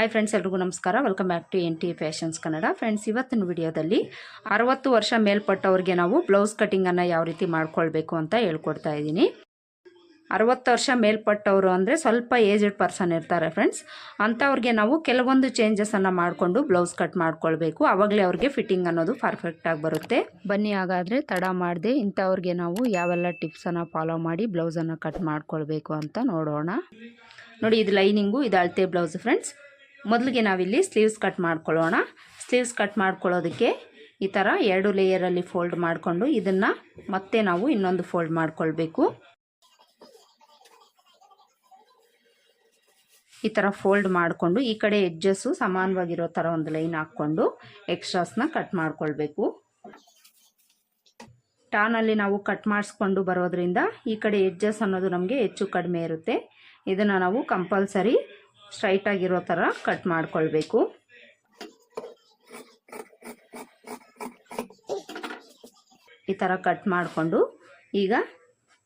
Hi friends ಎಲ್ರಿಗೂ ನಮಸ್ಕಾರ. Welcome back to N T fashions Kannada friends ಇವತ್ತಿನ ವಿಡಿಯೋದಲ್ಲಿ ಅರವತ್ತು ವರ್ಷ ಮೇಲ್ಪಟ್ಟವ್ರಿಗೆ ನಾವು ಬ್ಲೌಸ್ ಕಟಿಂಗನ್ನು ಯಾವ ರೀತಿ ಮಾಡ್ಕೊಳ್ಬೇಕು ಅಂತ ಹೇಳ್ಕೊಡ್ತಾ ಇದ್ದೀನಿ. ಅರವತ್ತು ವರ್ಷ ಮೇಲ್ಪಟ್ಟವರು ಅಂದರೆ ಸ್ವಲ್ಪ ಏಜ್ಡ್ ಪರ್ಸನ್ ಇರ್ತಾರೆ ಫ್ರೆಂಡ್ಸ್ ಅಂಥವ್ರಿಗೆ ನಾವು ಕೆಲವೊಂದು ಚೇಂಜಸನ್ನು ಮಾಡಿಕೊಂಡು ಬ್ಲೌಸ್ ಕಟ್ ಮಾಡ್ಕೊಳ್ಬೇಕು. ಆವಾಗಲೇ ಅವ್ರಿಗೆ ಫಿಟ್ಟಿಂಗ್ ಅನ್ನೋದು ಪರ್ಫೆಕ್ಟಾಗಿ ಬರುತ್ತೆ. ಬನ್ನಿ ಹಾಗಾದರೆ ತಡ ಮಾಡದೆ ಇಂಥವ್ರಿಗೆ ನಾವು ಯಾವೆಲ್ಲ ಟಿಪ್ಸನ್ನು ಫಾಲೋ ಮಾಡಿ ಬ್ಲೌಸನ್ನು ಕಟ್ ಮಾಡ್ಕೊಳ್ಬೇಕು ಅಂತ ನೋಡೋಣ. ನೋಡಿ, ಇದು ಲೈನಿಂಗು ಇದು ಅಳತೆ ಬ್ಲೌಸ್ ಫ್ರೆಂಡ್ಸ್ ಮೊದಲಿಗೆ ನಾವಿಲ್ಲಿ ಸ್ಲೀವ್ಸ್ ಕಟ್ ಮಾಡ್ಕೊಳ್ಳೋಣ. ಸ್ಲೀವ್ಸ್ ಕಟ್ ಮಾಡ್ಕೊಳ್ಳೋದಕ್ಕೆ ಈ ಥರ ಎರಡು ಲೇಯರಲ್ಲಿ ಫೋಲ್ಡ್ ಮಾಡಿಕೊಂಡು ಇದನ್ನು ಮತ್ತೆ ನಾವು ಇನ್ನೊಂದು ಫೋಲ್ಡ್ ಮಾಡ್ಕೊಳ್ಬೇಕು. ಈ ಥರ ಫೋಲ್ಡ್ ಮಾಡಿಕೊಂಡು ಈ ಕಡೆ ಎಡ್ಜಸ್ಸು ಸಮಾನವಾಗಿರೋ ಥರ ಒಂದು ಲೈನ್ ಹಾಕ್ಕೊಂಡು ಎಕ್ಸ್ಟ್ರಾಸ್ನ ಕಟ್ ಮಾಡ್ಕೊಳ್ಬೇಕು. ಟಾನಲ್ಲಿ ನಾವು ಕಟ್ ಮಾಡಿಸ್ಕೊಂಡು ಬರೋದ್ರಿಂದ ಈ ಕಡೆ ಎಡ್ಜಸ್ ಅನ್ನೋದು ನಮಗೆ ಹೆಚ್ಚು ಕಡಿಮೆ ಇರುತ್ತೆ. ಇದನ್ನು ನಾವು ಕಂಪಲ್ಸರಿ ಸ್ಟ್ರೈಟಾಗಿರೋ ಥರ ಕಟ್ ಮಾಡಿಕೊಳ್ಬೇಕು. ಈ ಥರ ಕಟ್ ಮಾಡಿಕೊಂಡು ಈಗ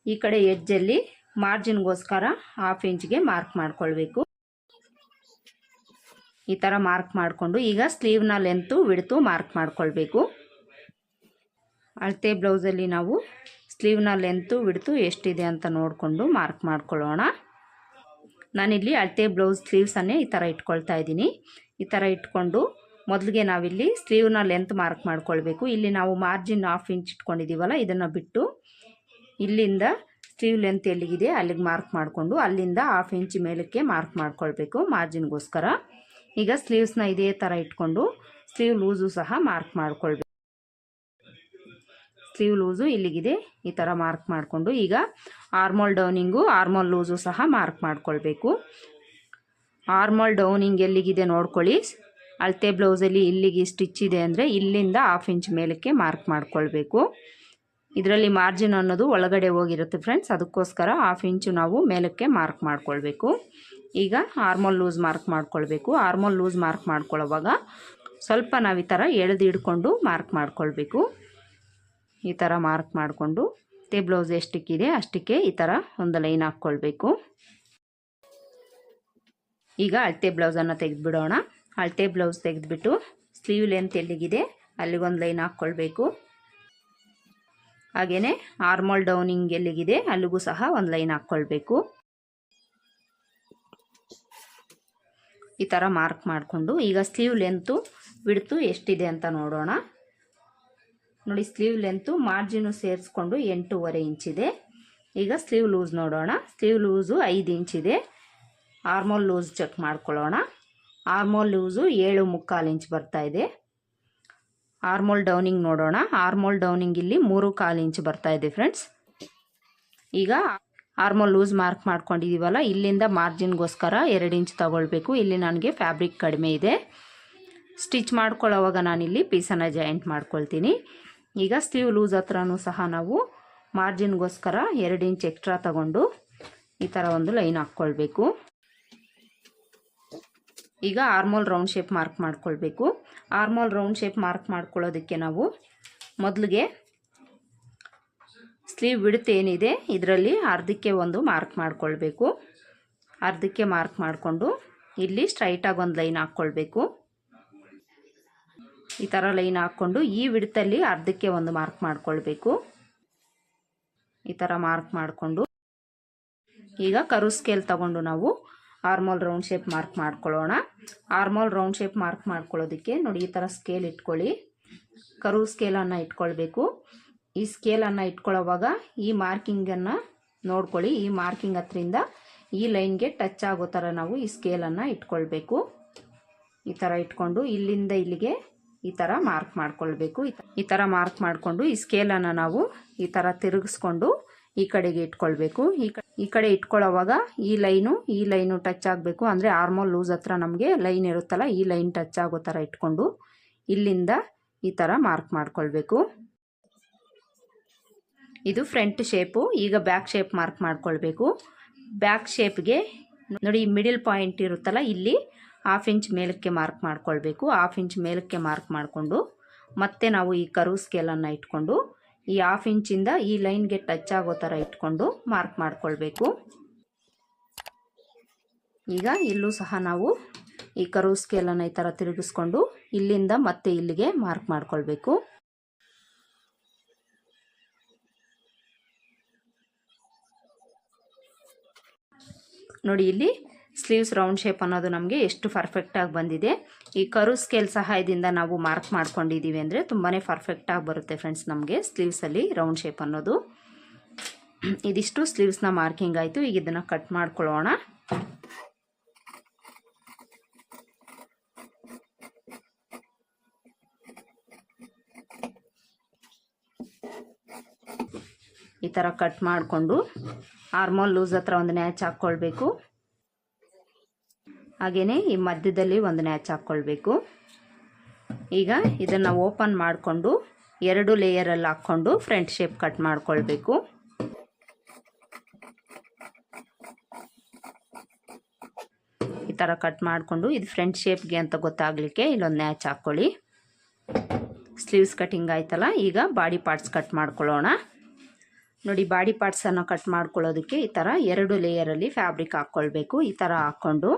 ಈ ಕಡೆ ಎಜ್ಜಲ್ಲಿ ಮಾರ್ಜಿನ್ಗೋಸ್ಕರ ಹಾಫ್ ಇಂಚ್ಗೆ ಮಾರ್ಕ್ ಮಾಡಿಕೊಳ್ಬೇಕು. ಈ ಥರ ಮಾರ್ಕ್ ಮಾಡಿಕೊಂಡು ಈಗ ಸ್ಲೀವ್ನ ಲೆಂತು ಬಿಡ್ತು ಮಾರ್ಕ್ ಮಾಡಿಕೊಳ್ಬೇಕು. ಅಳತೆ ಬ್ಲೌಸಲ್ಲಿ ನಾವು ಸ್ಲೀವ್ನ ಲೆಂತು ಬಿಡ್ತು ಎಷ್ಟಿದೆ ಅಂತ ನೋಡಿಕೊಂಡು ಮಾರ್ಕ್ ಮಾಡ್ಕೊಳ್ಳೋಣ. ನಾನಿಲ್ಲಿ ಅಳತೆ ಬ್ಲೌಸ್ ಸ್ಲೀವ್ಸನ್ನೇ ಈ ಥರ ಇಟ್ಕೊಳ್ತಾ ಇದ್ದೀನಿ. ಈ ಥರ ಇಟ್ಕೊಂಡು ಮೊದಲಿಗೆ ನಾವಿಲ್ಲಿ ಸ್ಲೀವ್ನ ಲೆಂತ್ ಮಾರ್ಕ್ ಮಾಡ್ಕೊಳ್ಬೇಕು. ಇಲ್ಲಿ ನಾವು ಮಾರ್ಜಿನ್ ಹಾಫ್ ಇಂಚ್ ಇಟ್ಕೊಂಡಿದ್ದೀವಲ್ಲ, ಇದನ್ನು ಬಿಟ್ಟು ಇಲ್ಲಿಂದ ಸ್ಲೀವ್ ಲೆಂತ್ ಎಲ್ಲಿಗಿದೆ ಅಲ್ಲಿಗೆ ಮಾರ್ಕ್ ಮಾಡಿಕೊಂಡು ಅಲ್ಲಿಂದ ಹಾಫ್ ಇಂಚ್ ಮೇಲಕ್ಕೆ ಮಾರ್ಕ್ ಮಾಡ್ಕೊಳ್ಬೇಕು ಮಾರ್ಜಿನ್ಗೋಸ್ಕರ ಈಗ ಸ್ಲೀವ್ಸ್ನ ಇದೇ ಥರ ಇಟ್ಕೊಂಡು ಸ್ಲೀವ್ ಲೂಸು ಸಹ ಮಾರ್ಕ್ ಮಾಡ್ಕೊಳ್ಬೇಕು. ಸ್ಲೀವ್ ಲೂಸು ಇಲ್ಲಿಗಿದೆ. ಈ ಥರ ಮಾರ್ಕ್ ಮಾಡಿಕೊಂಡು ಈಗ ಆರ್ಮಲ್ ಡೌನಿಂಗು ಆರ್ಮಲ್ ಲೂಸು ಸಹ ಮಾರ್ಕ್ ಮಾಡ್ಕೊಳ್ಬೇಕು. ಆರ್ಮಲ್ ಡೌನಿಂಗ್ ಎಲ್ಲಿಗಿದೆ ನೋಡ್ಕೊಳ್ಳಿ. ಅಳತೆ ಬ್ಲೌಸಲ್ಲಿ ಇಲ್ಲಿಗೆ ಸ್ಟಿಚ್ ಇದೆ ಅಂದರೆ ಇಲ್ಲಿಂದ ಹಾಫ್ ಇಂಚ್ ಮೇಲಕ್ಕೆ ಮಾರ್ಕ್ ಮಾಡ್ಕೊಳ್ಬೇಕು. ಇದರಲ್ಲಿ ಮಾರ್ಜಿನ್ ಅನ್ನೋದು ಒಳಗಡೆ ಹೋಗಿರುತ್ತೆ ಫ್ರೆಂಡ್ಸ್ ಅದಕ್ಕೋಸ್ಕರ ಹಾಫ್ ಇಂಚು ನಾವು ಮೇಲಕ್ಕೆ ಮಾರ್ಕ್ ಮಾಡ್ಕೊಳ್ಬೇಕು. ಈಗ ಆರ್ಮಲ್ ಲೂಸ್ ಮಾರ್ಕ್ ಮಾಡ್ಕೊಳ್ಬೇಕು. ಆರ್ಮಲ್ ಲೂಸ್ ಮಾರ್ಕ್ ಮಾಡ್ಕೊಳ್ಳೋವಾಗ ಸ್ವಲ್ಪ ನಾವು ಈ ಥರ ಎಳೆದು ಮಾರ್ಕ್ ಮಾಡ್ಕೊಳ್ಬೇಕು. ಈ ಥರ ಮಾರ್ಕ್ ಮಾಡಿಕೊಂಡು ಮತ್ತೆ ಬ್ಲೌಸ್ ಎಷ್ಟಕ್ಕಿದೆ ಅಷ್ಟಕ್ಕೆ ಈ ಥರ ಒಂದು ಲೈನ್ ಹಾಕ್ಕೊಳ್ಬೇಕು. ಈಗ ಅಳತೆ ಬ್ಲೌಸನ್ನು ತೆಗೆದುಬಿಡೋಣ. ಅಳತೆ ಬ್ಲೌಸ್ ತೆಗೆದುಬಿಟ್ಟು ಸ್ಲೀವ್ ಲೆಂತ್ ಎಲ್ಲಿಗಿದೆ ಅಲ್ಲಿಗೊಂದು ಲೈನ್ ಹಾಕ್ಕೊಳ್ಬೇಕು. ಹಾಗೆಯೇ ಆರ್ಮಲ್ ಡೌನಿಂಗ್ ಎಲ್ಲಿಗಿದೆ ಅಲ್ಲಿಗೂ ಸಹ ಒಂದು ಲೈನ್ ಹಾಕ್ಕೊಳ್ಬೇಕು. ಈ ಥರ ಮಾರ್ಕ್ ಮಾಡಿಕೊಂಡು ಈಗ ಸ್ಲೀವ್ ಲೆಂತು ಬಿಡ್ತು ಎಷ್ಟಿದೆ ಅಂತ ನೋಡೋಣ. ನೋಡಿ ಸ್ಲೀವ್ ಲೆಂತು ಮಾರ್ಜಿನು ಸೇರಿಸ್ಕೊಂಡು ಎಂಟೂವರೆ ಇಂಚಿದೆ ಈಗ ಸ್ಲೀವ್ ಲೂಸ್ ನೋಡೋಣ. ಸ್ಲೀವ್ ಲೂಸು ಐದು ಇಂಚಿದೆ ಆರ್ಮೋಲ್ ಲೂಸ್ ಚೆಕ್ ಮಾಡ್ಕೊಳ್ಳೋಣ. ಆರ್ಮೋಲ್ ಲೂಸು ಏಳು ಮುಕ್ಕಾಲು ಇಂಚ್ ಬರ್ತಾ ಇದೆ. ಆರ್ಮೋಲ್ ಡೌನಿಂಗ್ ನೋಡೋಣ. ಆರ್ಮೋಲ್ ಡೌನಿಂಗ್ ಇಲ್ಲಿ ಮೂರು ಕಾಲು ಇಂಚ್ ಬರ್ತಾ ಇದೆ ಫ್ರೆಂಡ್ಸ್. ಈಗ ಆರ್ಮೋಲ್ ಲೂಸ್ ಮಾರ್ಕ್ ಮಾಡ್ಕೊಂಡಿದ್ದೀವಲ್ಲ ಇಲ್ಲಿಂದ ಮಾರ್ಜಿನ್ಗೋಸ್ಕರ ಎರಡು ಇಂಚ್ ತಗೊಳ್ಬೇಕು. ಇಲ್ಲಿ ನನಗೆ ಫ್ಯಾಬ್ರಿಕ್ ಕಡಿಮೆ ಇದೆ. ಸ್ಟಿಚ್ ಮಾಡ್ಕೊಳ್ಳೋವಾಗ ನಾನಿಲ್ಲಿ ಪೀಸನ್ನು ಜಾಯಿಂಟ್ ಮಾಡ್ಕೊಳ್ತೀನಿ. ಈಗ ಸ್ಲೀವ್ ಲೂಸ್ ಹತ್ರನೂ ಸಹ ನಾವು ಮಾರ್ಜಿನ್ಗೋಸ್ಕರ ಎರಡು ಇಂಚ್ ಎಕ್ಸ್ಟ್ರಾ ತಗೊಂಡು ಈ ಥರ ಒಂದು ಲೈನ್ ಹಾಕ್ಕೊಳ್ಬೇಕು. ಈಗ ಆರ್ಮೋಲ್ ರೌಂಡ್ ಶೇಪ್ ಮಾರ್ಕ್ ಮಾಡ್ಕೊಳ್ಬೇಕು. ಆರ್ಮೋಲ್ ರೌಂಡ್ ಶೇಪ್ ಮಾರ್ಕ್ ಮಾಡ್ಕೊಳ್ಳೋದಕ್ಕೆ ನಾವು ಮೊದಲಿಗೆ ಸ್ಲೀವ್ ಬಿಡುತ್ತೆ ಏನಿದೆ ಇದರಲ್ಲಿ ಅರ್ಧಕ್ಕೆ ಒಂದು ಮಾರ್ಕ್ ಮಾಡ್ಕೊಳ್ಬೇಕು. ಅರ್ಧಕ್ಕೆ ಮಾರ್ಕ್ ಮಾಡಿಕೊಂಡು ಇಲ್ಲಿ ಸ್ಟ್ರೈಟಾಗಿ ಒಂದು ಲೈನ್ ಹಾಕ್ಕೊಳ್ಬೇಕು. ಈ ಥರ ಲೈನ್ ಹಾಕ್ಕೊಂಡು ಈ ವಿಡ್ತಲ್ಲಿ ಅರ್ಧಕ್ಕೆ ಒಂದು ಮಾರ್ಕ್ ಮಾಡ್ಕೊಳ್ಬೇಕು. ಈ ಥರ ಮಾರ್ಕ್ ಮಾಡಿಕೊಂಡು ಈಗ ಕರು ಸ್ಕೇಲ್ ತಗೊಂಡು ನಾವು ಆರ್ಮೋಲ್ ರೌಂಡ್ ಶೇಪ್ ಮಾರ್ಕ್ ಮಾಡ್ಕೊಳ್ಳೋಣ. ಆರ್ಮೋಲ್ ರೌಂಡ್ ಶೇಪ್ ಮಾರ್ಕ್ ಮಾಡ್ಕೊಳ್ಳೋದಕ್ಕೆ ನೋಡಿ ಈ ಥರ ಸ್ಕೇಲ್ ಇಟ್ಕೊಳ್ಳಿ. ಕರು ಸ್ಕೇಲನ್ನು ಇಟ್ಕೊಳ್ಬೇಕು. ಈ ಸ್ಕೇಲನ್ನು ಇಟ್ಕೊಳ್ಳೋವಾಗ ಈ ಮಾರ್ಕಿಂಗನ್ನು ನೋಡ್ಕೊಳ್ಳಿ. ಈ ಮಾರ್ಕಿಂಗ್ ಹತ್ರಿಂದ ಈ ಲೈನ್ಗೆ ಟಚ್ ಆಗೋ ಥರ ನಾವು ಈ ಸ್ಕೇಲನ್ನು ಇಟ್ಕೊಳ್ಬೇಕು. ಈ ಥರ ಇಟ್ಕೊಂಡು ಇಲ್ಲಿಂದ ಇಲ್ಲಿಗೆ ಈ ಥರ ಮಾರ್ಕ್ ಮಾಡ್ಕೊಳ್ಬೇಕು. ಈ ಥರ ಮಾರ್ಕ್ ಮಾಡಿಕೊಂಡು ಈ ಸ್ಕೇಲನ್ನು ನಾವು ಈ ಥರ ತಿರುಗಿಸ್ಕೊಂಡು ಈ ಕಡೆಗೆ ಇಟ್ಕೊಳ್ಬೇಕು. ಈ ಈ ಕಡೆ ಇಟ್ಕೊಳ್ಳೋವಾಗ ಈ ಲೈನು ಈ ಲೈನು ಟಚ್ ಆಗಬೇಕು. ಅಂದರೆ ಆರ್ಮೋಲ್ ಲೂಸ್ ಹತ್ರ ನಮಗೆ ಲೈನ್ ಇರುತ್ತಲ್ಲ, ಈ ಲೈನ್ ಟಚ್ ಆಗೋ ಥರ ಇಟ್ಕೊಂಡು ಇಲ್ಲಿಂದ ಈ ಥರ ಮಾರ್ಕ್ ಮಾಡ್ಕೊಳ್ಬೇಕು. ಇದು ಫ್ರಂಟ್ ಶೇಪು ಈಗ ಬ್ಯಾಕ್ ಶೇಪ್ ಮಾರ್ಕ್ ಮಾಡ್ಕೊಳ್ಬೇಕು. ಬ್ಯಾಕ್ ಶೇಪ್ಗೆ ನೋಡಿ ಮಿಡಿಲ್ ಪಾಯಿಂಟ್ ಇರುತ್ತಲ್ಲ, ಇಲ್ಲಿ ಹಾಫ್ ಇಂಚ್ ಮೇಲಕ್ಕೆ ಮಾರ್ಕ್ ಮಾಡ್ಕೊಳ್ಬೇಕು. ಹಾಫ್ ಇಂಚ್ ಮೇಲಕ್ಕೆ ಮಾರ್ಕ್ ಮಾಡಿಕೊಂಡು ಮತ್ತೆ ನಾವು ಈ ಕರು ಸ್ಕೇಲನ್ನು ಇಟ್ಕೊಂಡು ಈ ಹಾಫ್ ಇಂಚಿಂದ ಈ ಲೈನ್ಗೆ ಟಚ್ ಆಗೋ ಥರ ಇಟ್ಕೊಂಡು ಮಾರ್ಕ್ ಮಾಡಿಕೊಳ್ಬೇಕು. ಈಗ ಇಲ್ಲೂ ಸಹ ನಾವು ಈ ಕರು ಸ್ಕೇಲನ್ನು ಈ ಥರ ತಿರುಗಿಸ್ಕೊಂಡು ಇಲ್ಲಿಂದ ಮತ್ತೆ ಇಲ್ಲಿಗೆ ಮಾರ್ಕ್ ಮಾಡಿಕೊಳ್ಬೇಕು. ನೋಡಿ ಇಲ್ಲಿ ಸ್ಲೀವ್ಸ್ ರೌಂಡ್ ಶೇಪ್ ಅನ್ನೋದು ನಮಗೆ ಎಷ್ಟು ಪರ್ಫೆಕ್ಟಾಗಿ ಬಂದಿದೆ. ಈ ಕರು ಸ್ಕೇಲ್ ಸಹಾಯದಿಂದ ನಾವು ಮಾರ್ಕ್ ಮಾಡ್ಕೊಂಡಿದ್ದೀವಿ ಅಂದರೆ ತುಂಬಾ ಪರ್ಫೆಕ್ಟಾಗಿ ಬರುತ್ತೆ ಫ್ರೆಂಡ್ಸ್ ನಮಗೆ ಸ್ಲೀವ್ಸಲ್ಲಿ ರೌಂಡ್ ಶೇಪ್ ಅನ್ನೋದು. ಇದಿಷ್ಟು ಸ್ಲೀವ್ಸ್ನ ಮಾರ್ಕಿಂಗ್ ಆಯಿತು. ಈಗ ಇದನ್ನು ಕಟ್ ಮಾಡ್ಕೊಳ್ಳೋಣ. ಈ ಥರ ಕಟ್ ಮಾಡಿಕೊಂಡು ಆರ್ಮೋಲ್ ಲೂಸ್ ಹತ್ರ ಒಂದು ನ್ಯಾಚ್ ಹಾಕ್ಕೊಳ್ಬೇಕು. ಹಾಗೆಯೇ ಈ ಮಧ್ಯದಲ್ಲಿ ಒಂದು ನ್ಯಾಚ್ ಹಾಕ್ಕೊಳ್ಬೇಕು ಈಗ ಇದನ್ನು ಓಪನ್ ಮಾಡಿಕೊಂಡು ಎರಡು ಲೇಯರಲ್ಲಿ ಹಾಕ್ಕೊಂಡು ಫ್ರಂಟ್ ಶೇಪ್ ಕಟ್ ಮಾಡಿಕೊಳ್ಬೇಕು. ಈ ಥರ ಕಟ್ ಮಾಡಿಕೊಂಡು ಇದು ಫ್ರಂಟ್ ಶೇಪ್ಗೆ ಅಂತ ಗೊತ್ತಾಗಲಿಕ್ಕೆ ಇಲ್ಲೊಂದು ನ್ಯಾಚ್ ಹಾಕ್ಕೊಳ್ಳಿ ಸ್ಲೀವ್ಸ್ ಕಟಿಂಗ್ ಆಯ್ತಲ್ಲ, ಈಗ ಬಾಡಿ ಪಾರ್ಟ್ಸ್ ಕಟ್ ಮಾಡ್ಕೊಳ್ಳೋಣ. ನೋಡಿ ಬಾಡಿ ಪಾರ್ಟ್ಸನ್ನು ಕಟ್ ಮಾಡ್ಕೊಳ್ಳೋದಕ್ಕೆ ಈ ಥರ ಎರಡು ಲೇಯರಲ್ಲಿ ಫ್ಯಾಬ್ರಿಕ್ ಹಾಕ್ಕೊಳ್ಬೇಕು ಈ ಥರ ಹಾಕ್ಕೊಂಡು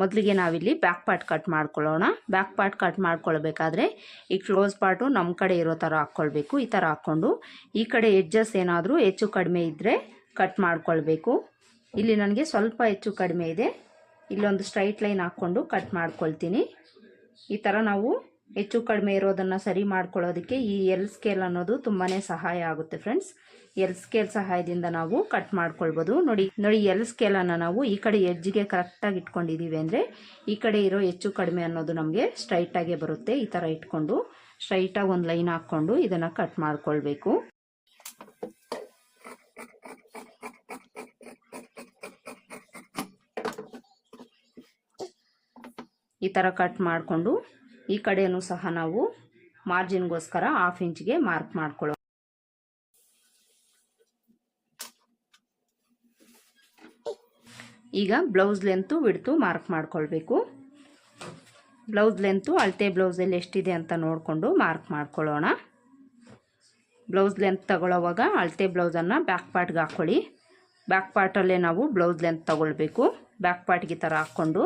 ಮೊದಲಿಗೆ ನಾವಿಲ್ಲಿ ಬ್ಯಾಕ್ ಪಾರ್ಟ್ ಕಟ್ ಮಾಡ್ಕೊಳ್ಳೋಣ. ಬ್ಯಾಕ್ ಪಾರ್ಟ್ ಕಟ್ ಮಾಡ್ಕೊಳ್ಬೇಕಾದ್ರೆ ಈ ಕ್ಲೋಸ್ ಪಾರ್ಟು ನಮ್ಮ ಕಡೆ ಇರೋ ಥರ ಹಾಕ್ಕೊಳ್ಬೇಕು, ಈ ಥರ ಹಾಕ್ಕೊಂಡು. ಈ ಕಡೆ ಎಡ್ಜಸ್ ಏನಾದರೂ ಹೆಚ್ಚು ಕಡಿಮೆ ಇದ್ದರೆ ಕಟ್ ಮಾಡ್ಕೊಳ್ಬೇಕು. ಇಲ್ಲಿ ನನಗೆ ಸ್ವಲ್ಪ ಹೆಚ್ಚು ಕಡಿಮೆ ಇದೆ. ಇಲ್ಲೊಂದು ಸ್ಟ್ರೈಟ್ ಲೈನ್ ಹಾಕ್ಕೊಂಡು ಕಟ್ ಮಾಡ್ಕೊಳ್ತೀನಿ. ಈ ಥರ ನಾವು ಹೆಚ್ಚು ಕಡಿಮೆ ಇರೋದನ್ನು ಸರಿ ಮಾಡ್ಕೊಳ್ಳೋದಕ್ಕೆ ಈ ಎಲ್ ಸ್ಕೇಲ್ ಅನ್ನೋದು ತುಂಬಾ ಸಹಾಯ ಆಗುತ್ತೆ ಫ್ರೆಂಡ್ಸ್ ಎಲ್ ಸ್ಕೇಲ್ ಸಹಾಯದಿಂದ ನಾವು ಕಟ್ ಮಾಡ್ಕೊಳ್ಬೋದು. ನೋಡಿ ನೋಡಿ ಎಲ್ ಸ್ಕೇಲನ್ನು ನಾವು ಈ ಕಡೆ ಎಡ್ಜ್ಗೆ ಕರೆಕ್ಟಾಗಿ ಇಟ್ಕೊಂಡಿದ್ದೀವಿ ಅಂದರೆ ಈ ಕಡೆ ಇರೋ ಹೆಚ್ಚು ಕಡಿಮೆ ಅನ್ನೋದು ನಮಗೆ ಸ್ಟ್ರೈಟಾಗೆ ಬರುತ್ತೆ. ಈ ಥರ ಇಟ್ಕೊಂಡು ಸ್ಟ್ರೈಟಾಗಿ ಒಂದು ಲೈನ್ ಹಾಕ್ಕೊಂಡು ಇದನ್ನು ಕಟ್ ಮಾಡ್ಕೊಳ್ಬೇಕು. ಈ ಥರ ಕಟ್ ಮಾಡಿಕೊಂಡು ಈ ಕಡೆಯೂ ಸಹ ನಾವು ಮಾರ್ಜಿನ್ಗೋಸ್ಕರ ಹಾಫ್ ಇಂಚ್ಗೆ ಮಾರ್ಕ್ ಮಾಡ್ಕೊಳ್ಳೋ ಈಗ ಬ್ಲೌಸ್ ಲೆಂತು ಬಿಡ್ತು ಮಾರ್ಕ್ ಮಾಡ್ಕೊಳ್ಬೇಕು. ಬ್ಲೌಸ್ ಲೆಂತು ಅಳತೆ ಬ್ಲೌಸಲ್ಲಿ ಎಷ್ಟಿದೆ ಅಂತ ನೋಡಿಕೊಂಡು ಮಾರ್ಕ್ ಮಾಡ್ಕೊಳ್ಳೋಣ. ಬ್ಲೌಸ್ ಲೆಂತ್ ತಗೊಳ್ಳೋವಾಗ ಅಳತೆ ಬ್ಲೌಸನ್ನು ಬ್ಯಾಕ್ ಪಾರ್ಟ್ಗೆ ಹಾಕ್ಕೊಳ್ಳಿ ಬ್ಯಾಕ್ ಪಾರ್ಟಲ್ಲೇ ನಾವು ಬ್ಲೌಸ್ ಲೆಂತ್ ತಗೊಳ್ಬೇಕು. ಬ್ಯಾಕ್ ಪಾರ್ಟ್ಗೆ ಥರ ಹಾಕ್ಕೊಂಡು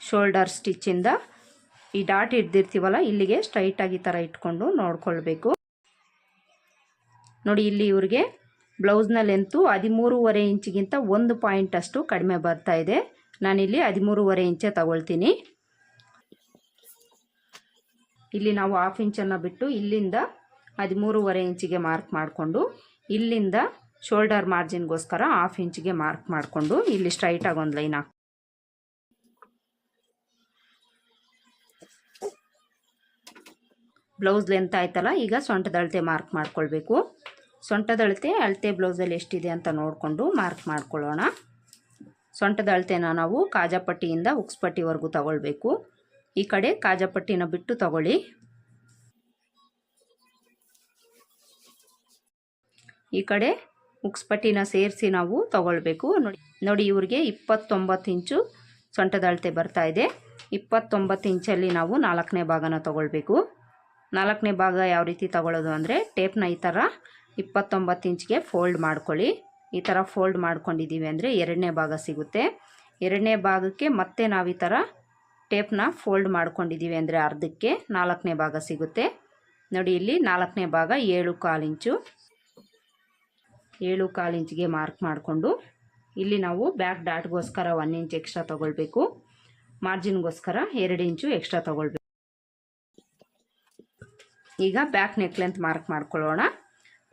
ಶೋಲ್ಡರ್ ಸ್ಟಿಚ್ಚಿಂದ ಈ ಡಾಟ್ ಹಿಡ್ದಿರ್ತೀವಲ್ಲ, ಇಲ್ಲಿಗೆ ಸ್ಟ್ರೈಟಾಗಿ ಈ ಥರ ಇಟ್ಕೊಂಡು ನೋಡ್ಕೊಳ್ಬೇಕು. ನೋಡಿ ಇಲ್ಲಿ ಇವ್ರಿಗೆ ಬ್ಲೌಸ್ನ ಲೆಂತು ಹದಿಮೂರುವರೆ ಇಂಚಿಗಿಂತ ಒಂದು ಪಾಯಿಂಟ್ ಅಷ್ಟು ಕಡಿಮೆ ಬರ್ತಾ ಇದೆ. ನಾನಿಲ್ಲಿ ಹದಿಮೂರುವರೆ ಇಂಚೆ ತಗೊಳ್ತೀನಿ. ಇಲ್ಲಿ ನಾವು ಹಾಫ್ ಇಂಚನ್ನು ಬಿಟ್ಟು ಇಲ್ಲಿಂದ ಹದಿಮೂರುವರೆ ಇಂಚಿಗೆ ಮಾರ್ಕ್ ಮಾಡಿಕೊಂಡು, ಇಲ್ಲಿಂದ ಶೋಲ್ಡರ್ ಮಾರ್ಜಿನ್ಗೋಸ್ಕರ ಹಾಫ್ ಇಂಚಿಗೆ ಮಾರ್ಕ್ ಮಾಡಿಕೊಂಡು, ಇಲ್ಲಿ ಸ್ಟ್ರೈಟಾಗಿ ಒಂದು ಲೈನ್ ಹಾಕಿ ಬ್ಲೌಸ್ ಲೆಂತ್ ಆಯ್ತಲ್ಲ, ಈಗ ಸೊಂಟದಳತೆ ಮಾರ್ಕ್ ಮಾಡ್ಕೊಳ್ಬೇಕು. ಸೊಂಟದ ಅಳತೆ ಅಳತೆ ಬ್ಲೌಸಲ್ಲಿ ಎಷ್ಟಿದೆ ಅಂತ ನೋಡಿಕೊಂಡು ಮಾರ್ಕ್ ಮಾಡ್ಕೊಳ್ಳೋಣ. ಸೊಂಟದ ಅಳತೆನ ನಾವು ಕಾಜಾಪಟ್ಟಿಯಿಂದ ಉಕ್ಸ್ಪಟ್ಟಿವರೆಗೂ ತಗೊಳ್ಬೇಕು. ಈ ಕಡೆ ಕಾಜಾಪಟ್ಟಿನ ಬಿಟ್ಟು ತಗೊಳ್ಳಿ. ಈ ಕಡೆ ಉಕ್ಸ್ಪಟ್ಟಿನ ಸೇರಿಸಿ ನಾವು ತಗೊಳ್ಬೇಕು. ನೋಡಿ ನೋಡಿ ಇವ್ರಿಗೆ ಇಪ್ಪತ್ತೊಂಬತ್ತು ಇಂಚು ಸೊಂಟದ ಅಳತೆ ಬರ್ತಾ ಇದೆ. ಇಪ್ಪತ್ತೊಂಬತ್ತು ಇಂಚಲ್ಲಿ ನಾವು ನಾಲ್ಕನೇ ಭಾಗನ ತಗೊಳ್ಬೇಕು. ನಾಲ್ಕನೇ ಭಾಗ ಯಾವ ರೀತಿ ತಗೊಳ್ಳೋದು ಅಂದರೆ ಟೇಪ್ನ ಈ ಥರ ಇಪ್ಪತ್ತೊಂಬತ್ತು ಇಂಚ್ಗೆ ಫೋಲ್ಡ್ ಮಾಡ್ಕೊಳ್ಳಿ. ಈ ಥರ ಫೋಲ್ಡ್ ಮಾಡ್ಕೊಂಡಿದ್ದೀವಿ ಅಂದರೆ ಎರಡನೇ ಭಾಗ ಸಿಗುತ್ತೆ. ಎರಡನೇ ಭಾಗಕ್ಕೆ ಮತ್ತೆ ನಾವು ಈ ಥರ ಟೇಪ್ನ ಫೋಲ್ಡ್ ಮಾಡ್ಕೊಂಡಿದ್ದೀವಿ ಅಂದರೆ ಅರ್ಧಕ್ಕೆ ನಾಲ್ಕನೇ ಭಾಗ ಸಿಗುತ್ತೆ. ನೋಡಿ, ಇಲ್ಲಿ ನಾಲ್ಕನೇ ಭಾಗ ಏಳು ಕಾಲು ಇಂಚು. ಏಳು ಕಾಲು ಇಂಚಿಗೆ ಮಾರ್ಕ್ ಮಾಡಿಕೊಂಡು ಇಲ್ಲಿ ನಾವು ಬ್ಯಾಕ್ ಡಾಟ್ಗೋಸ್ಕರ ಒನ್ ಇಂಚ್ ಎಕ್ಸ್ಟ್ರಾ ತೊಗೊಳ್ಬೇಕು. ಮಾರ್ಜಿನ್ಗೋಸ್ಕರ ಎರಡು ಇಂಚು ಎಕ್ಸ್ಟ್ರಾ ತೊಗೊಳ್ಬೇಕು. ಈಗ ಬ್ಯಾಕ್ ನೆಕ್ ಲೆಂತ್ ಮಾರ್ಕ್ ಮಾಡ್ಕೊಳ್ಳೋಣ.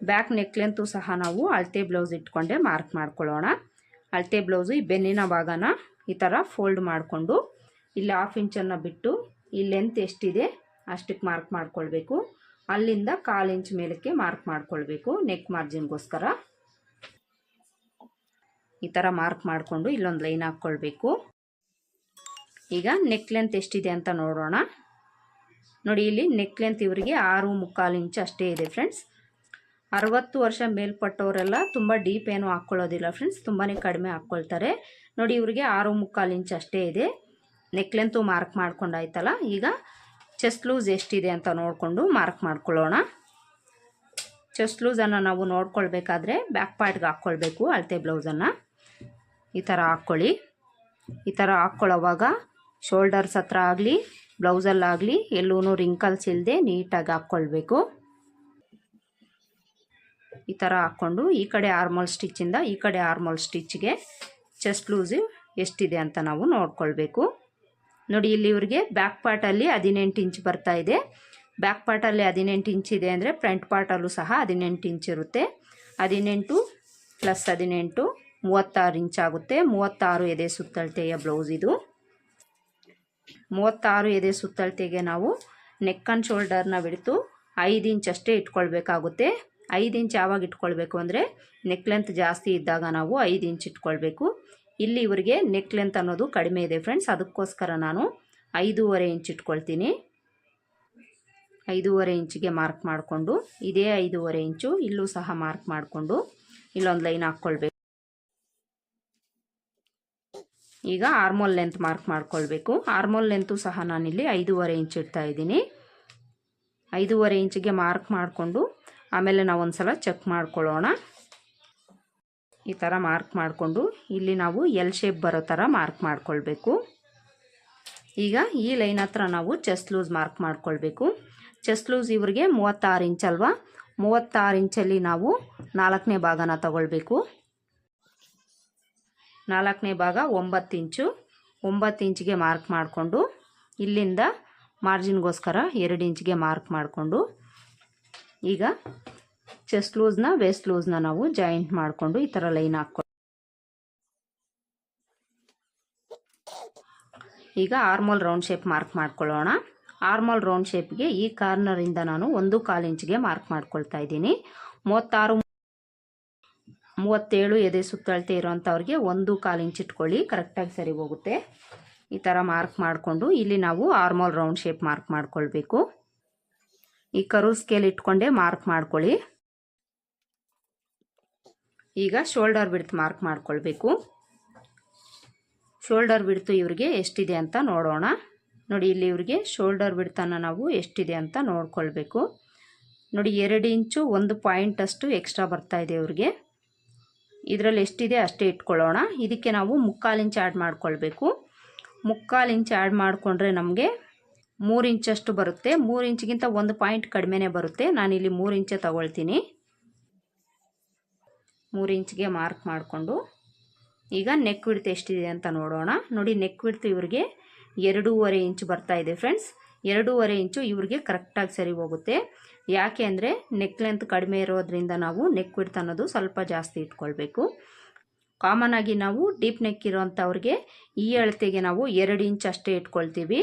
ಬ್ಯಾಕ್ ನೆಕ್ ಲೆಂತು ಸಹ ನಾವು ಅಳತೆ ಬ್ಲೌಸ್ ಇಟ್ಕೊಂಡೆ ಮಾರ್ಕ್ ಮಾಡ್ಕೊಳ್ಳೋಣ. ಅಳತೆ ಬ್ಲೌಸು ಈ ಬೆನ್ನಿನ ಭಾಗನ ಈ ಥರ ಫೋಲ್ಡ್ ಮಾಡಿಕೊಂಡು ಇಲ್ಲಿ ಹಾಫ್ ಇಂಚನ್ನು ಬಿಟ್ಟು ಈ ಲೆಂತ್ ಎಷ್ಟಿದೆ ಅಷ್ಟಕ್ಕೆ ಮಾರ್ಕ್ ಮಾಡ್ಕೊಳ್ಬೇಕು. ಅಲ್ಲಿಂದ ಕಾಲು ಇಂಚ್ ಮೇಲಕ್ಕೆ ಮಾರ್ಕ್ ಮಾಡ್ಕೊಳ್ಬೇಕು ನೆಕ್ ಮಾರ್ಜಿನ್ಗೋಸ್ಕರ ಈ ಥರ ಮಾರ್ಕ್ ಮಾಡಿಕೊಂಡು ಇಲ್ಲೊಂದು ಲೈನ್ ಹಾಕ್ಕೊಳ್ಬೇಕು. ಈಗ ನೆಕ್ ಲೆಂತ್ ಎಷ್ಟಿದೆ ಅಂತ ನೋಡೋಣ. ನೋಡಿ ಇಲ್ಲಿ ನೆಕ್ ಲೆಂತ್ ಇವರಿಗೆ ಆರು ಮುಕ್ಕಾಲು ಇಂಚ್ ಅಷ್ಟೇ ಇದೆ ಫ್ರೆಂಡ್ಸ್ ಅರವತ್ತು ವರ್ಷ ಮೇಲ್ಪಟ್ಟವರೆಲ್ಲ ತುಂಬ ಡೀಪ್ ಏನು ಹಾಕ್ಕೊಳ್ಳೋದಿಲ್ಲ ಫ್ರೆಂಡ್ಸ್ ತುಂಬಾ ಕಡಿಮೆ ಹಾಕ್ಕೊಳ್ತಾರೆ. ನೋಡಿ ಇವರಿಗೆ ಆರು ಮುಕ್ಕಾಲು ಇಂಚ್ ಅಷ್ಟೇ ಇದೆ. ನೆಕ್ಲೆಂತೂ ಮಾರ್ಕ್ ಮಾಡ್ಕೊಂಡಾಯ್ತಲ್ಲ ಈಗ ಚೆಸ್ಟ್ ಲೂಸ್ ಎಷ್ಟಿದೆ ಅಂತ ನೋಡಿಕೊಂಡು ಮಾರ್ಕ್ ಮಾಡ್ಕೊಳ್ಳೋಣ. ಚೆಸ್ಟ್ ಲೂಸನ್ನು ನಾವು ನೋಡ್ಕೊಳ್ಬೇಕಾದ್ರೆ ಬ್ಯಾಕ್ ಪಾರ್ಟ್ಗೆ ಹಾಕ್ಕೊಳ್ಬೇಕು, ಅಳತೆ ಬ್ಲೌಸನ್ನು ಈ ಥರ ಹಾಕ್ಕೊಳ್ಳಿ. ಈ ಥರ ಹಾಕ್ಕೊಳ್ಳೋವಾಗ ಶೋಲ್ಡರ್ಸ್ ಹತ್ರ ಆಗಲಿ ಬ್ಲೌಸಲ್ಲಾಗಲಿ ಎಲ್ಲೂ ರಿಂಕಲ್ಸ್ ಇಲ್ಲದೆ ನೀಟಾಗಿ ಹಾಕ್ಕೊಳ್ಬೇಕು. ಈ ಥರ ಹಾಕ್ಕೊಂಡು ಈ ಕಡೆ ಆರ್ಮಲ್ ಸ್ಟಿಚ್ಚಿಂದ ಈ ಕಡೆ ಆರ್ಮಲ್ ಸ್ಟಿಚ್ಗೆ ಚೆಸ್ಟ್ ಲೂಸು ಎಷ್ಟಿದೆ ಅಂತ ನಾವು ನೋಡ್ಕೊಳ್ಬೇಕು. ನೋಡಿ, ಇಲ್ಲಿ ಇವ್ರಿಗೆ ಬ್ಯಾಕ್ ಪಾರ್ಟಲ್ಲಿ ಹದಿನೆಂಟು ಇಂಚ್ ಬರ್ತಾ ಇದೆ. ಬ್ಯಾಕ್ ಪಾರ್ಟಲ್ಲಿ ಹದಿನೆಂಟು ಇಂಚ್ ಇದೆ ಅಂದರೆ ಫ್ರಂಟ್ ಪಾರ್ಟಲ್ಲೂ ಸಹ ಹದಿನೆಂಟು ಇಂಚ್ ಇರುತ್ತೆ. ಹದಿನೆಂಟು ಪ್ಲಸ್ ಹದಿನೆಂಟು ಮೂವತ್ತಾರು ಇಂಚ್ ಆಗುತ್ತೆ. ಮೂವತ್ತಾರು ಎದೆ ಸುತ್ತಳತೆಯ ಬ್ಲೌಸ್ ಇದು. ಮೂವತ್ತಾರು ಎದೆ ಸುತ್ತಳತೆಗೆ ನಾವು ನೆಕ್ ಆ್ಯಂಡ್ ಶೋಲ್ಡರ್ನ ಬಿಡ್ತು ಐದು ಇಂಚ್ ಅಷ್ಟೇ ಇಟ್ಕೊಳ್ಬೇಕಾಗುತ್ತೆ. ಐದು ಇಂಚ್ ಯಾವಾಗ ಇಟ್ಕೊಳ್ಬೇಕು ಅಂದರೆ ನೆಕ್ ಲೆಂತ್ ಜಾಸ್ತಿ ಇದ್ದಾಗ ನಾವು ಐದು ಇಂಚ್ ಇಟ್ಕೊಳ್ಬೇಕು. ಇಲ್ಲಿ ಇವರಿಗೆ ನೆಕ್ ಲೆಂತ್ ಅನ್ನೋದು ಕಡಿಮೆ ಇದೆ ಫ್ರೆಂಡ್ಸ್ ಅದಕ್ಕೋಸ್ಕರ ನಾನು ಐದೂವರೆ ಇಂಚ್ ಇಟ್ಕೊಳ್ತೀನಿ. ಐದೂವರೆ ಇಂಚಿಗೆ ಮಾರ್ಕ್ ಮಾಡಿಕೊಂಡು, ಇದೇ ಐದೂವರೆ ಇಂಚು ಇಲ್ಲೂ ಸಹ ಮಾರ್ಕ್ ಮಾಡಿಕೊಂಡು ಇಲ್ಲೊಂದು ಲೈನ್ ಹಾಕ್ಕೊಳ್ಬೇಕು. ಈಗ ಆರ್ಮೋಲ್ ಲೆಂತ್ ಮಾರ್ಕ್ ಮಾಡ್ಕೊಳ್ಬೇಕು. ಆರ್ಮೋಲ್ ಲೆಂತು ಸಹ ನಾನಿಲ್ಲಿ ಐದೂವರೆ ಇಂಚ್ ಇಡ್ತಾ ಇದ್ದೀನಿ. ಐದೂವರೆ ಇಂಚಿಗೆ ಮಾರ್ಕ್ ಮಾಡಿಕೊಂಡು ಆಮೇಲೆ ನಾವು ಒಂದು ಸಲ ಚೆಕ್ ಮಾಡ್ಕೊಳ್ಳೋಣ. ಈ ಥರ ಮಾರ್ಕ್ ಮಾಡಿಕೊಂಡು ಇಲ್ಲಿ ನಾವು ಎಲ್ ಶೇಪ್ ಬರೋ ಥರ ಮಾರ್ಕ್ ಮಾಡ್ಕೊಳ್ಬೇಕು. ಈಗ ಈ ಲೈನ್ ಹತ್ರ ನಾವು ಚೆಸ್ಟ್ ಲೂಸ್ ಮಾರ್ಕ್ ಮಾಡ್ಕೊಳ್ಬೇಕು. ಚೆಸ್ಟ್ ಲೂಸ್ ಇವರಿಗೆ ಮೂವತ್ತಾರು ಇಂಚ್ ಅಲ್ವಾ? ಮೂವತ್ತಾರು ಇಂಚಲ್ಲಿ ನಾವು ನಾಲ್ಕನೇ ಭಾಗನ ತಗೊಳ್ಬೇಕು. ನಾಲ್ಕನೇ ಭಾಗ ಒಂಬತ್ತು ಇಂಚು ಒಂಬತ್ತು ಇಂಚಿಗೆ ಮಾರ್ಕ್ ಮಾಡಿಕೊಂಡು ಇಲ್ಲಿಂದ ಮಾರ್ಜಿನ್ಗೋಸ್ಕರ ಎರಡು ಇಂಚ್ಗೆ ಮಾರ್ಕ್ ಮಾಡಿಕೊಂಡು ಈಗ ಚೆಸ್ಟ್ ಲೂಸ್ನ ವೇಸ್ಟ್ ಲೂಸ್ನ ನಾವು ಜಾಯಿಂಟ್ ಮಾಡಿಕೊಂಡು ಈ ಥರ ಲೈನ್ ಹಾಕ್ಕೊಂಡು ಈಗ ಆರ್ಮೋಲ್ ರೌಂಡ್ ಶೇಪ್ ಮಾರ್ಕ್ ಮಾಡ್ಕೊಳ್ಳೋಣ. ಆರ್ಮೋಲ್ ರೌಂಡ್ ಶೇಪ್ಗೆ ಈ ಕಾರ್ನರಿಂದ ನಾನು ಒಂದು ಕಾಲು ಇಂಚ್ಗೆ ಮಾರ್ಕ್ ಮಾಡ್ಕೊಳ್ತಾ ಇದ್ದೀನಿ. ಮೂವತ್ತಾರು, ಮೂವತ್ತೇಳು ಎದೆ ಸುತ್ತಳತೆ ಇರೋವಂಥವ್ರಿಗೆ ಒಂದು ಕಾಲು ಇಂಚ್ ಇಟ್ಕೊಳ್ಳಿ ಕರೆಕ್ಟಾಗಿ ಸರಿ ಹೋಗುತ್ತೆ. ಈ ಥರ ಮಾರ್ಕ್ ಮಾಡಿಕೊಂಡು ಇಲ್ಲಿ ನಾವು ಆರ್ಮೋಲ್ ರೌಂಡ್ ಶೇಪ್ ಮಾರ್ಕ್ ಮಾಡ್ಕೊಳ್ಬೇಕು. ಈ ಕರು ಸ್ಕೇಲ್ ಇಟ್ಕೊಂಡೆ ಮಾರ್ಕ್ ಮಾಡ್ಕೊಳ್ಳಿ. ಈಗ ಶೋಲ್ಡರ್ ಬಿಡ್ತ್ ಮಾರ್ಕ್ ಮಾಡ್ಕೊಳ್ಬೇಕು. ಶೋಲ್ಡರ್ ಬಿಡ್ತು ಇವ್ರಿಗೆ ಎಷ್ಟಿದೆ ಅಂತ ನೋಡೋಣ. ನೋಡಿ, ಇಲ್ಲಿ ಇವ್ರಿಗೆ ಶೋಲ್ಡರ್ ಬಿಡ್ತನ್ನು ನಾವು ಎಷ್ಟಿದೆ ಅಂತ ನೋಡ್ಕೊಳ್ಬೇಕು. ನೋಡಿ, ಎರಡು ಇಂಚು ಒಂದು ಪಾಯಿಂಟ್ ಅಷ್ಟು ಎಕ್ಸ್ಟ್ರಾ ಬರ್ತಾ ಇದೆ ಇವ್ರಿಗೆ. ಇದರಲ್ಲಿ ಎಷ್ಟಿದೆ ಅಷ್ಟೇ ಇಟ್ಕೊಳ್ಳೋಣ. ಇದಕ್ಕೆ ನಾವು ಮುಕ್ಕಾಲು ಇಂಚ್ ಆ್ಯಡ್ ಮಾಡ್ಕೊಳ್ಬೇಕು. ಮುಕ್ಕಾಲು ಇಂಚ್ ಆ್ಯಡ್ ಮಾಡಿಕೊಂಡ್ರೆ ನಮಗೆ ಮೂರು ಇಂಚಷ್ಟು ಬರುತ್ತೆ. ಮೂರು ಇಂಚಿಗಿಂತ ಒಂದು ಪಾಯಿಂಟ್ ಕಡಿಮೆನೇ ಬರುತ್ತೆ. ನಾನಿಲ್ಲಿ ಮೂರು ಇಂಚೆ ತಗೊಳ್ತೀನಿ. ಮೂರು ಇಂಚಿಗೆ ಮಾರ್ಕ್ ಮಾಡಿಕೊಂಡು. ಈಗ ನೆಕ್ ವಿಡ್ತ್ ಎಷ್ಟಿದೆ ಅಂತ ನೋಡೋಣ. ನೋಡಿ ನೆಕ್ ವಿಡ್ತ್ ಇವ್ರಿಗೆ ಎರಡೂವರೆ ಇಂಚು ಬರ್ತಾ ಇದೆ ಫ್ರೆಂಡ್ಸ್ ಎರಡೂವರೆ ಇಂಚು ಇವ್ರಿಗೆ ಕರೆಕ್ಟಾಗಿ ಸರಿ ಹೋಗುತ್ತೆ. ಯಾಕೆ ಅಂದರೆ ನೆಕ್ ಲೆಂತ್ ಕಡಿಮೆ ಇರೋದ್ರಿಂದ ನಾವು ನೆಕ್ ವಿಡ್ತ್ ಅನ್ನೋದು ಸ್ವಲ್ಪ ಜಾಸ್ತಿ ಇಟ್ಕೊಳ್ಬೇಕು. ಕಾಮನ್ ಆಗಿ ನಾವು ಡೀಪ್ ನೆಕ್ ಇರೋಂಥವ್ರಿಗೆ ಈ ಅಳತೆಗೆ ನಾವು ಎರಡು ಇಂಚ್ ಅಷ್ಟೇ ಇಟ್ಕೊಳ್ತೀವಿ.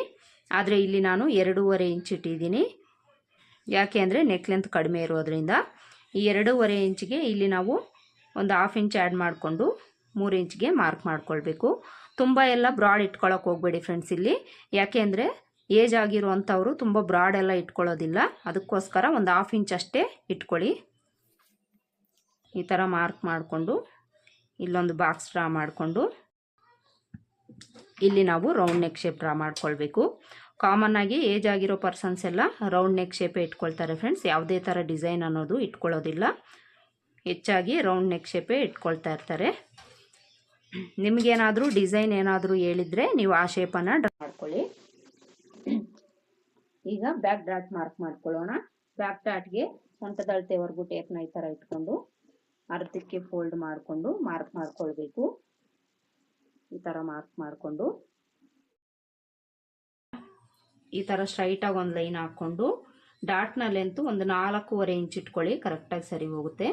ಆದರೆ ಇಲ್ಲಿ ನಾನು ಎರಡೂವರೆ ಇಂಚ್ ಇಟ್ಟಿದ್ದೀನಿ. ಯಾಕೆ ಅಂದರೆ ನೆಕ್ ಲೆಂತ್ ಕಡಿಮೆ ಇರೋದ್ರಿಂದ. ಈ ಎರಡೂವರೆ ಇಂಚಿಗೆ ಇಲ್ಲಿ ನಾವು ಒಂದು ಹಾಫ್ ಇಂಚ್ ಆ್ಯಡ್ ಮಾಡಿಕೊಂಡು ಮೂರು ಇಂಚ್ಗೆ ಮಾರ್ಕ್ ಮಾಡ್ಕೊಳ್ಬೇಕು. ತುಂಬ ಎಲ್ಲ ಬ್ರಾಡ್ ಇಟ್ಕೊಳ್ಳೋಕೆ ಹೋಗಬೇಡಿ ಫ್ರೆಂಡ್ಸ್ ಇಲ್ಲಿ. ಯಾಕೆ ಅಂದರೆ ಏಜ್ ಆಗಿರುವಂಥವ್ರು ತುಂಬ ಬ್ರಾಡ್ ಎಲ್ಲ ಇಟ್ಕೊಳ್ಳೋದಿಲ್ಲ. ಅದಕ್ಕೋಸ್ಕರ ಒಂದು ಹಾಫ್ ಇಂಚ್ ಅಷ್ಟೇ ಇಟ್ಕೊಳ್ಳಿ. ಈ ಥರ ಮಾರ್ಕ್ ಮಾಡಿಕೊಂಡು ಇಲ್ಲೊಂದು ಬಾಕ್ಸ್ ಡ್ರಾ ಮಾಡಿಕೊಂಡು. ಇಲ್ಲಿ ನಾವು ರೌಂಡ್ ನೆಕ್ ಶೇಪ್ ಡ್ರಾ ಮಾಡ್ಕೊಳ್ಬೇಕು. ಕಾಮನ್ ಆಗಿ ಏಜ್ ಆಗಿರೋ ಪರ್ಸನ್ಸ್ ಎಲ್ಲ ರೌಂಡ್ ನೆಕ್ ಶೇಪೇ ಇಟ್ಕೊಳ್ತಾರೆ ಫ್ರೆಂಡ್ಸ್ ಯಾವುದೇ ಥರ ಡಿಸೈನ್ ಅನ್ನೋದು ಇಟ್ಕೊಳ್ಳೋದಿಲ್ಲ. ಹೆಚ್ಚಾಗಿ ರೌಂಡ್ ನೆಕ್ ಶೇಪೇ ಇಟ್ಕೊಳ್ತಾ ಇರ್ತಾರೆ. ನಿಮಗೇನಾದರೂ ಡಿಸೈನ್ ಏನಾದರೂ ಹೇಳಿದರೆ ನೀವು ಆ ಶೇಪನ್ನು ಡ್ರಾ ಮಾಡ್ಕೊಳ್ಳಿ. ಈಗ ಬ್ಯಾಕ್ ಡ್ರಾಟ್ ಮಾರ್ಕ್ ಮಾಡ್ಕೊಳ್ಳೋಣ. ಬ್ಯಾಕ್ ಡಾಟ್ಗೆ ಸೊಂಟದಳತೆವರೆಗೂ ಟೇಪ್ನ ಈ ಥರ ಇಟ್ಕೊಂಡು, ಅರ್ಧಕ್ಕೆ ಫೋಲ್ಡ್ ಮಾಡಿಕೊಂಡು ಮಾರ್ಕ್ ಮಾಡ್ಕೊಳ್ಬೇಕು. ಈ ಥರ ಮಾರ್ಕ್ ಮಾಡಿಕೊಂಡು, ಈ ಥರ ಸ್ಟ್ರೈಟಾಗಿ ಒಂದು ಲೈನ್ ಹಾಕ್ಕೊಂಡು ನ ಲೆಂತ್ ಒಂದು ನಾಲ್ಕೂವರೆ ಇಂಚ್ ಇಟ್ಕೊಳ್ಳಿ ಕರೆಕ್ಟಾಗಿ ಸರಿ ಹೋಗುತ್ತೆ.